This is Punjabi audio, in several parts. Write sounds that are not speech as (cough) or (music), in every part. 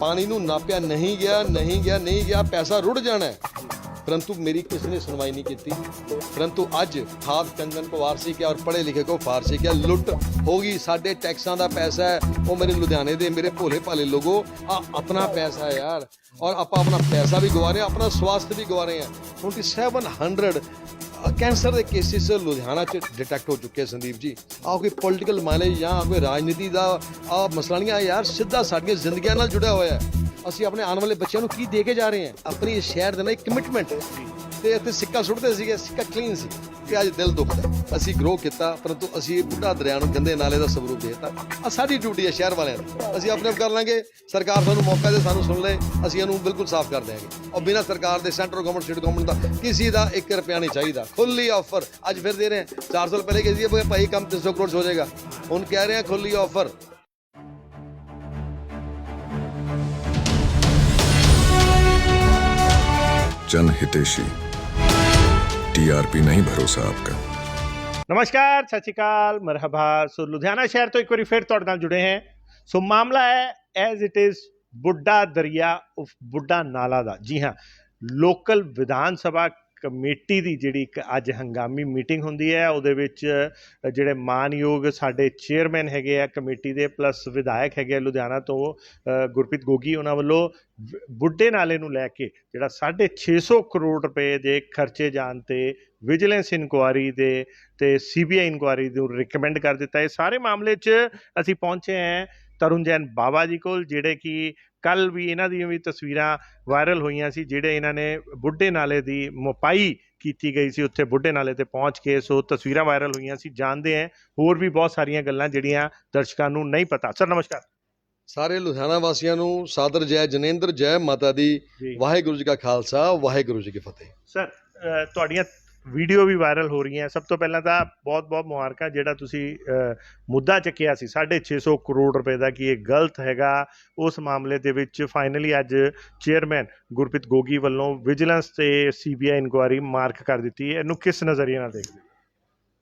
ਪਾਣੀ ਨੂੰ ਨਾਪਿਆ ਨਹੀਂ ਗਿਆ ਨਹੀਂ ਗਿਆ ਨਹੀਂ ਗਿਆ, ਪੈਸਾ ਰੁੜ ਜਾਣਾ ਹੈ। ਪਰੰਤੂ ਮੇਰੀ ਕਿਸੇ ਨੇ ਸੁਣਵਾਈ ਨਹੀਂ ਕੀਤੀ। ਪਰੰਤੂ ਅੱਜ ਖਾਦ ਕੰਗਨ ਕੋ ਵਾਰਸੀ ਕਿਆ ਔਰ ਪੜ੍ਹੇ ਲਿਖੇ ਕੋ ਫਾਰਸੀ ਕਿਆ ਲੁੱਟ ਹੋ ਗਈ। ਸਾਡੇ ਟੈਕਸਾਂ ਦਾ ਪੈਸਾ ਹੈ, ਉਹ ਮੇਰੇ ਲੁਧਿਆਣੇ ਦੇ ਮੇਰੇ ਭੋਲੇ ਭਾਲੇ ਲੋਗੋ ਆ ਆਪਣਾ ਪੈਸਾ ਹੈ ਯਾਰ। ਔਰ ਆਪਾਂ ਆਪਣਾ ਪੈਸਾ ਵੀ ਗਵਾ ਰਹੇ ਹਾਂ, ਆਪਣਾ ਸਵਾਸਥ ਵੀ ਗਵਾ ਰਹੇ ਹਾਂ। 2700 ਕੈਂਸਰ ਦੇ ਕੇਸਿਸ ਲੁਧਿਆਣਾ ਚ ਡਿਟੈਕਟ ਹੋ ਚੁੱਕੇ ਆ ਸੰਦੀਪ ਜੀ। ਆਹ ਕੋਈ ਪੋਲਿਟੀਕਲ ਮਾਈਲੇਜ ਜਾਂ ਕੋਈ ਰਾਜਨੀਤੀ ਦਾ ਆ ਮਸਲਾ ਨਹੀਂ ਆ ਯਾਰ, ਸਿੱਧਾ ਸਾਡੀਆਂ ਜ਼ਿੰਦਗੀਆਂ ਨਾਲ ਜੁੜਿਆ ਹੋਇਆ ਹੈ। ਅਸੀਂ ਆਪਣੇ ਆਉਣ ਵਾਲੇ ਬੱਚਿਆਂ ਨੂੰ ਕੀ ਦੇ ਕੇ ਜਾ ਰਹੇ ਹਾਂ? ਆਪਣੀ ਇਸ ਸ਼ਹਿਰ ਦੇ ਨਾਲ ਇੱਕ ਕਮਿਟਮੈਂਟ ਤੇ ਇੱਥੇ ਸਿੱਕਾ ਸੁੱਟਦੇ ਸੀਗੇ, ਸਿੱਕਾ ਕਲੀਨ ਸੀ ਕਿ ਅੱਜ ਦਿਲ ਦੁਖਦਾ ਅਸੀਂ ਗਰੋ ਕੀਤਾ, ਪਰੰਤੂ ਅਸੀਂ ਬੁੱਢਾ ਦਰਿਆ ਨੂੰ ਗੰਦੇ ਨਾਲੇ ਦਾ ਸਵਰੂਪ ਦੇਤਾ। ਆ ਸਾਡੀ ਡਿਊਟੀ ਹੈ ਸ਼ਹਿਰ ਵਾਲਿਆਂ ਦੀ। ਅਸੀਂ ਆਪਣੇ ਆਪ ਕਰ ਲਾਂਗੇ, ਸਰਕਾਰ ਸਾਨੂੰ ਮੌਕਾ ਦੇ, ਸਾਨੂੰ ਸੁਣ ਲੈ, ਅਸੀਂ ਇਹਨੂੰ ਬਿਲਕੁਲ ਸਾਫ਼ ਕਰ ਦੇਵਾਂਗੇ ਔਰ ਬਿਨਾਂ ਸਰਕਾਰ ਦੇ ਸੈਂਟਰ ਗਵਰਨਮੈਂਟ ਸਟੇਟ ਗਵਰਨਮੈਂਟ ਦਾ ਕਿਸੇ ਦਾ 1 ਰੁਪਿਆ ਨਹੀਂ ਚਾਹੀਦਾ। ਖੁੱਲੀ ਆਫਰ ਅੱਜ ਫਿਰ ਦੇ ਰਹੇ ਹਾਂ। 4 ਸਾਲ ਪਹਿਲੇ ਕਹਿੰਦੀ ਹੈ ਭਾਈ ਕੰਮ 300 ਕਰੋੜ ਹੋ ਜਾਏਗਾ। ਹੁਣ ਕਹਿ ਰਹੇ ਹਾਂ ਖੁੱਲੀ ਆਫਰ ਜਨ ਹਿਤੇਸ਼ੀ। टीआरपी नहीं भरोसा आपका ਨਮਸਕਾਰ ਸਤਿ ਸ਼੍ਰੀ ਅਕਾਲ ਮਰਹਬਾ ਸੋ ਲੁਧਿਆਣਾ ਸ਼ਹਿਰ ਤੋਂ ਇੱਕ ਵਾਰੀ ਫਿਰ ਤੁਹਾਡੇ ਨਾਲ ਜੁੜੇ ਹਾਂ ਸੋ ਮਾਮਲਾ ਹੈ ਐਜ਼ ਇਟ ਇਜ਼ ਬੁੱਢਾ ਦਰਿਆ ਉਫ ਬੁੱਢਾ ਨਾਲਾ ਦਾ ਜੀ ਹਾਂ ਲੋਕਲ ਵਿਧਾਨ ਸਭਾ ਕਮੇਟੀ ਦੀ ਜਿਹੜੀ ਇੱਕ ਅੱਜ ਹੰਗਾਮੀ ਮੀਟਿੰਗ ਹੁੰਦੀ ਹੈ, ਉਹਦੇ ਵਿੱਚ ਜਿਹੜੇ ਮਾਨਯੋਗ ਸਾਡੇ ਚੇਅਰਮੈਨ ਹੈਗੇ ਆ ਕਮੇਟੀ ਦੇ, ਪਲੱਸ ਵਿਧਾਇਕ ਹੈਗੇ ਆ ਲੁਧਿਆਣਾ ਤੋਂ ਗੁਰਪ੍ਰੀਤ ਗੋਗੀ ਉਹਨਾਂ ਵੱਲੋਂ ਬੁੱਢੇ ਨਾਲੇ ਨੂੰ ਲੈ ਕੇ ਜਿਹੜਾ 650 ਕਰੋੜ ਰੁਪਏ ਦੇ ਖਰਚੇ ਜਾਣ ਤੇ ਵਿਜੀਲੈਂਸ ਇਨਕੁਆਰੀ ਦੇ ਤੇ ਸੀਬੀਆਈ ਇਨਕੁਆਰੀ ਨੂੰ ਰਿਕਮੈਂਡ ਕਰ ਦਿੱਤਾ। ਇਹ ਸਾਰੇ ਮਾਮਲੇ 'ਚ ਅਸੀਂ ਪਹੁੰਚੇ ਹਾਂ ਤਰੁਣ ਜੈਨ ਬਾਬਾ ਜੀ ਕੋਲ, ਜਿਹੜੇ ਕਿ ਕੱਲ ਵੀ ਇਹਨਾਂ ਦੀਆਂ ਵੀ ਤਸਵੀਰਾਂ ਵਾਇਰਲ ਹੋਈਆਂ ਸੀ ਜਿਹੜੇ ਇਹਨਾਂ ਨੇ ਬੁੱਢੇ ਨਾਲੇ ਦੀ ਮੋਪਾਈ ਕੀਤੀ ਗਈ ਸੀ ਉੱਥੇ ਬੁੱਢੇ ਨਾਲੇ ਤੇ ਪਹੁੰਚ ਕੇ ਸੋ ਤਸਵੀਰਾਂ ਵਾਇਰਲ ਹੋਈਆਂ ਸੀ ਜਾਣਦੇ ਹਾਂ ਹੋਰ ਵੀ ਬਹੁਤ ਸਾਰੀਆਂ ਗੱਲਾਂ ਜਿਹੜੀਆਂ ਦਰਸ਼ਕਾਂ ਨੂੰ ਨਹੀਂ ਪਤਾ। ਸਰ ਨਮਸਕਾਰ। ਸਾਰੇ ਲੁਧਿਆਣਾ ਵਾਸੀਆਂ ਨੂੰ ਸਾਦਰ ਜੈ ਜਨੇਂਦਰ ਜੈ ਮਾਤਾ ਦੀ ਵਾਹਿਗੁਰੂ ਜੀ ਕਾ ਖਾਲਸਾ ਵਾਹਿਗੁਰੂ ਜੀ ਕੀ ਫਤਿਹ। ਸਰ ਤੁਹਾਡੀਆਂ ਵੀਡੀਓ ਵੀ ਵਾਇਰਲ ਹੋ ਰਹੀਆਂ। ਸਭ ਤੋਂ ਪਹਿਲਾਂ ਤਾਂ ਬਹੁਤ-ਬਹੁਤ ਮੁਬਾਰਕਾਂ ਜਿਹੜਾ ਤੁਸੀਂ ਮੁੱਦਾ ਚੱਕਿਆ ਸੀ। 650 ਕਰੋੜ ਰੁਪਏ ਦਾ ਕਿ ਇਹ ਗਲਤ ਹੈਗਾ? ਉਸ ਮਾਮਲੇ ਦੇ ਵਿੱਚ ਫਾਈਨਲੀ ਅੱਜ ਚੇਅਰਮੈਨ ਗੁਰਪ੍ਰੀਤ ਗੋਗੀ ਵੱਲੋਂ ਵਿਜੀਲੈਂਸ ਤੇ ਸੀਬੀਆਈ ਇਨਕੁਆਰੀ ਮਾਰਕ ਕਰ ਦਿੱਤੀ ਹੈ। ਇਹਨੂੰ ਕਿਸ ਨਜ਼ਰੀਏ ਨਾਲ ਦੇਖਦੇ?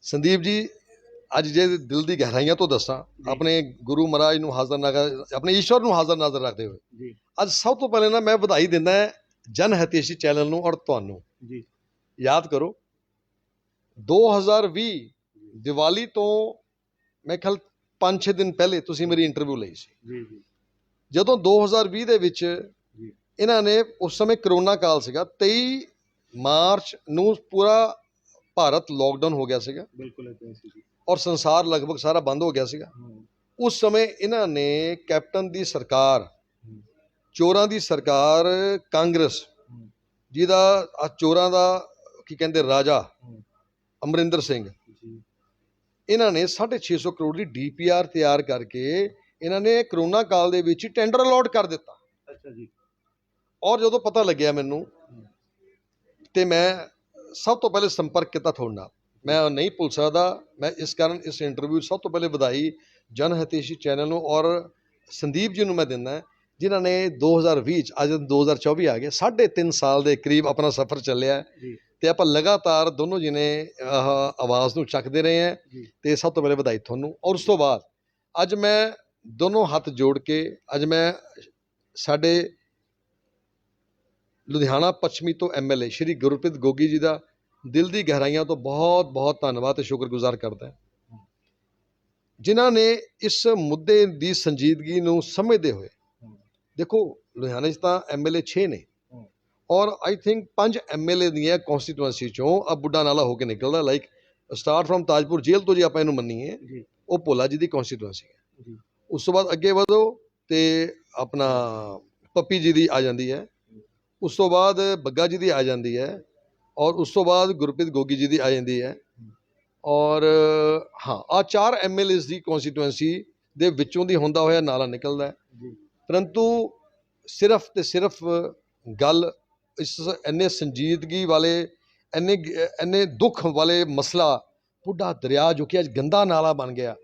ਸੰਦੀਪ ਜੀ ਅੱਜ ਜੇ ਦਿਲ ਦੀ ਗਹਿਰਾਈਆਂ ਤੋਂ ਦੱਸਾਂ ਆਪਣੇ ਗੁਰੂ ਮਹਾਰਾਜ ਨੂੰ ਹਾਜ਼ਰ ਨਾਜ਼ਰ ਆਪਣੇ ਈਸ਼ਵਰ ਨੂੰ ਹਾਜ਼ਰ ਨਾਜ਼ਰ ਰੱਖਦੇ ਹੋਏ। ਜੀ। ਅੱਜ ਸਭ ਤੋਂ ਪਹਿਲੇ ਨਾ ਮੈਂ ਵਧਾਈ ਦਿੰਦਾ ਜਨ ਹਤੇਸ਼ੀ ਚੈਨਲ ਨੂੰ ਔਰ ਤੁਹਾਨੂੰ। ਜੀ। ਯਾਦ ਕਰੋ 2020 ਦੀਵਾਲੀ ਤੋਂ ਮੈਂ ਖਿਆਲ 5-6 ਦਿਨ ਪਹਿਲੇ ਤੁਸੀਂ ਮੇਰੀ ਇੰਟਰਵਿਊ ਲਈ ਸੀ। ਜੀ ਜੀ। ਜਦੋਂ 2020 ਦੇ ਵਿੱਚ ਇਹਨਾਂ ਨੇ ਉਸ ਸਮੇਂ ਕਰੋਨਾ ਕਾਲ ਸੀਗਾ 23 ਮਾਰਚ ਨੂੰ ਪੂਰਾ ਭਾਰਤ ਲੋਕਡਾਊਨ ਹੋ ਗਿਆ ਸੀਗਾ। ਬਿਲਕੁਲ ਔਰ ਸੰਸਾਰ ਲਗਭਗ ਸਾਰਾ ਬੰਦ ਹੋ ਗਿਆ ਸੀਗਾ। ਉਸ ਸਮੇਂ ਇਹਨਾਂ ਨੇ ਕੈਪਟਨ ਦੀ ਸਰਕਾਰ ਚੋਰਾਂ ਦੀ ਸਰਕਾਰ ਕਾਂਗਰਸ ਜਿਹਦਾ ਚੋਰਾਂ ਦਾ ਕੀ ਕਹਿੰਦੇ ਰਾਜਾ ਅਮਰਿੰਦਰ ਸਿੰਘ। ਇਹਨਾਂ ਨੇ 650 ਕਰੋੜ ਦੀ ਡੀਪੀਆਰ ਤਿਆਰ ਕਰਕੇ ਇਹਨਾਂ ਨੇ ਕਰੋਨਾ ਕਾਲ ਦੇ ਵਿੱਚ ਹੀ ਟੈਂਡਰ ਅਲਾਟ ਕਰ ਦਿੱਤਾ। ਅੱਛਾ ਜੀ। ਔਰ ਜਦੋਂ ਪਤਾ ਲੱਗਿਆ ਮੈਨੂੰ ਤੇ ਮੈਂ ਸਭ ਤੋਂ ਪਹਿਲੇ ਸੰਪਰਕ ਕੀਤਾ ਤੁਹਾਡੇ ਨਾਲ। ਮੈਂ ਨਹੀਂ ਭੁੱਲ ਸਕਦਾ। ਮੈਂ ਇਸ ਕਾਰਨ ਇਸ ਇੰਟਰਵਿਊ ਸਭ ਤੋਂ ਪਹਿਲੇ ਵਧਾਈ ਜਨ ਹਤੇਸ਼ੀ ਚੈਨਲ ਨੂੰ ਔਰ ਸੰਦੀਪ ਜੀ ਨੂੰ ਮੈਂ ਦਿੰਦਾ ਜਿਨ੍ਹਾਂ ਨੇ 2020 ਚ ਅੱਜ 2024 ਆ ਗਏ ਸਾਢੇ ਤਿੰਨ ਸਾਲ ਦੇ ਕਰੀਬ ਆਪਣਾ ਸਫ਼ਰ ਚੱਲਿਆ। ਜੀ। ਤੇ ਆਪਾਂ ਲਗਾਤਾਰ ਦੋਨੋਂ ਜਿਹਨੇ ਆਹ ਆਵਾਜ਼ ਨੂੰ ਚੱਕਦੇ ਰਹੇ ਜੀ। ਤੇ ਸਭ ਤੋਂ ਪਹਿਲੇ ਵਧਾਈ ਤੁਹਾਨੂੰ। ਔਰ ਉਸ ਤੋਂ ਬਾਅਦ ਅੱਜ ਮੈਂ ਦੋਨੋਂ ਹੱਥ ਜੋੜ ਕੇ ਅੱਜ ਮੈਂ ਸਾਡੇ ਲੁਧਿਆਣਾ ਪੱਛਮੀ ਤੋਂ ਐਮਐਲਏ ਸ਼੍ਰੀ ਗੁਰਪ੍ਰੀਤ ਗੋਗੀ ਜੀ ਦਾ ਦਿਲ ਦੀ ਗਹਿਰਾਈਆਂ ਤੋਂ ਬਹੁਤ ਬਹੁਤ ਧੰਨਵਾਦ ਤੇ ਸ਼ੁਕਰਗੁਜ਼ਾਰ ਕਰਦਾ ਜਿਨ੍ਹਾਂ ਨੇ ਇਸ ਮੁੱਦੇ ਦੀ ਸੰਜੀਦਗੀ ਨੂੰ ਸਮਝਦੇ ਹੋਏ ਦੇਖੋ ਲੁਧਿਆਣਾ 'ਚ ਤਾਂ ਐਮਐਲਏ 6 ਨੇ। ਔਰ ਆਈ ਥਿੰਕ ਪੰਜ ਐਮਐਲਏ ਦੀਆਂ ਕਨਸਟੀਟੂਐਂਸੀ ਚੋਂ ਆ ਬੁੱਢਾ ਨਾਲਾ ਹੋ ਕੇ ਨਿਕਲਦਾ ਲਾਈਕ ਸਟਾਰਟ ਫਰਮ ਤਾਜਪੁਰ ਜੇਲ੍ਹ ਤੋਂ ਜੇ ਆਪਾਂ ਇਹਨੂੰ ਮੰਨੀਏ ਉਹ ਭੋਲਾ ਜੀ ਦੀ ਕਨਸਟੀਟੂਐਂਸੀ ਹੈ। ਉਸ ਤੋਂ ਬਾਅਦ ਅੱਗੇ ਵਧੋ ਤੇ ਆਪਣਾ ਪੱਪੀ ਜੀ ਦੀ ਆ ਜਾਂਦੀ ਹੈ। ਉਸ ਤੋਂ ਬਾਅਦ ਬੱਗਾ ਜੀ ਦੀ ਆ ਜਾਂਦੀ ਹੈ ਔਰ ਉਸ ਤੋਂ ਬਾਅਦ ਗੁਰਪ੍ਰੀਤ ਗੋਗੀ ਜੀ ਦੀ ਆ ਜਾਂਦੀ ਹੈ। ਔਰ ਹਾਂ ਆ ਚਾਰ ਐਮਐਲਏਸ ਦੀ ਕਨਸਟੀਟੂਐਂਸੀ ਦੇ ਵਿੱਚੋਂ ਦੀ ਹੁੰਦਾ ਹੋਇਆ ਨਾਲਾ ਨਿਕਲਦਾ ਹੈ। ਪਰੰਤੂ ਸਿਰਫ ਤੇ ਸਿਰਫ ਗੱਲ ਇਸ ਇੰਨੇ ਸੰਜੀਦਗੀ ਵਾਲੇ ਇੰਨੇ ਇੰਨੇ ਦੁੱਖ ਵਾਲੇ ਮਸਲਾ ਬੁੱਢਾ ਦਰਿਆ ਜੋ ਕਿ ਅੱਜ ਗੰਦਾ ਨਾਲਾ ਬਣ ਗਿਆ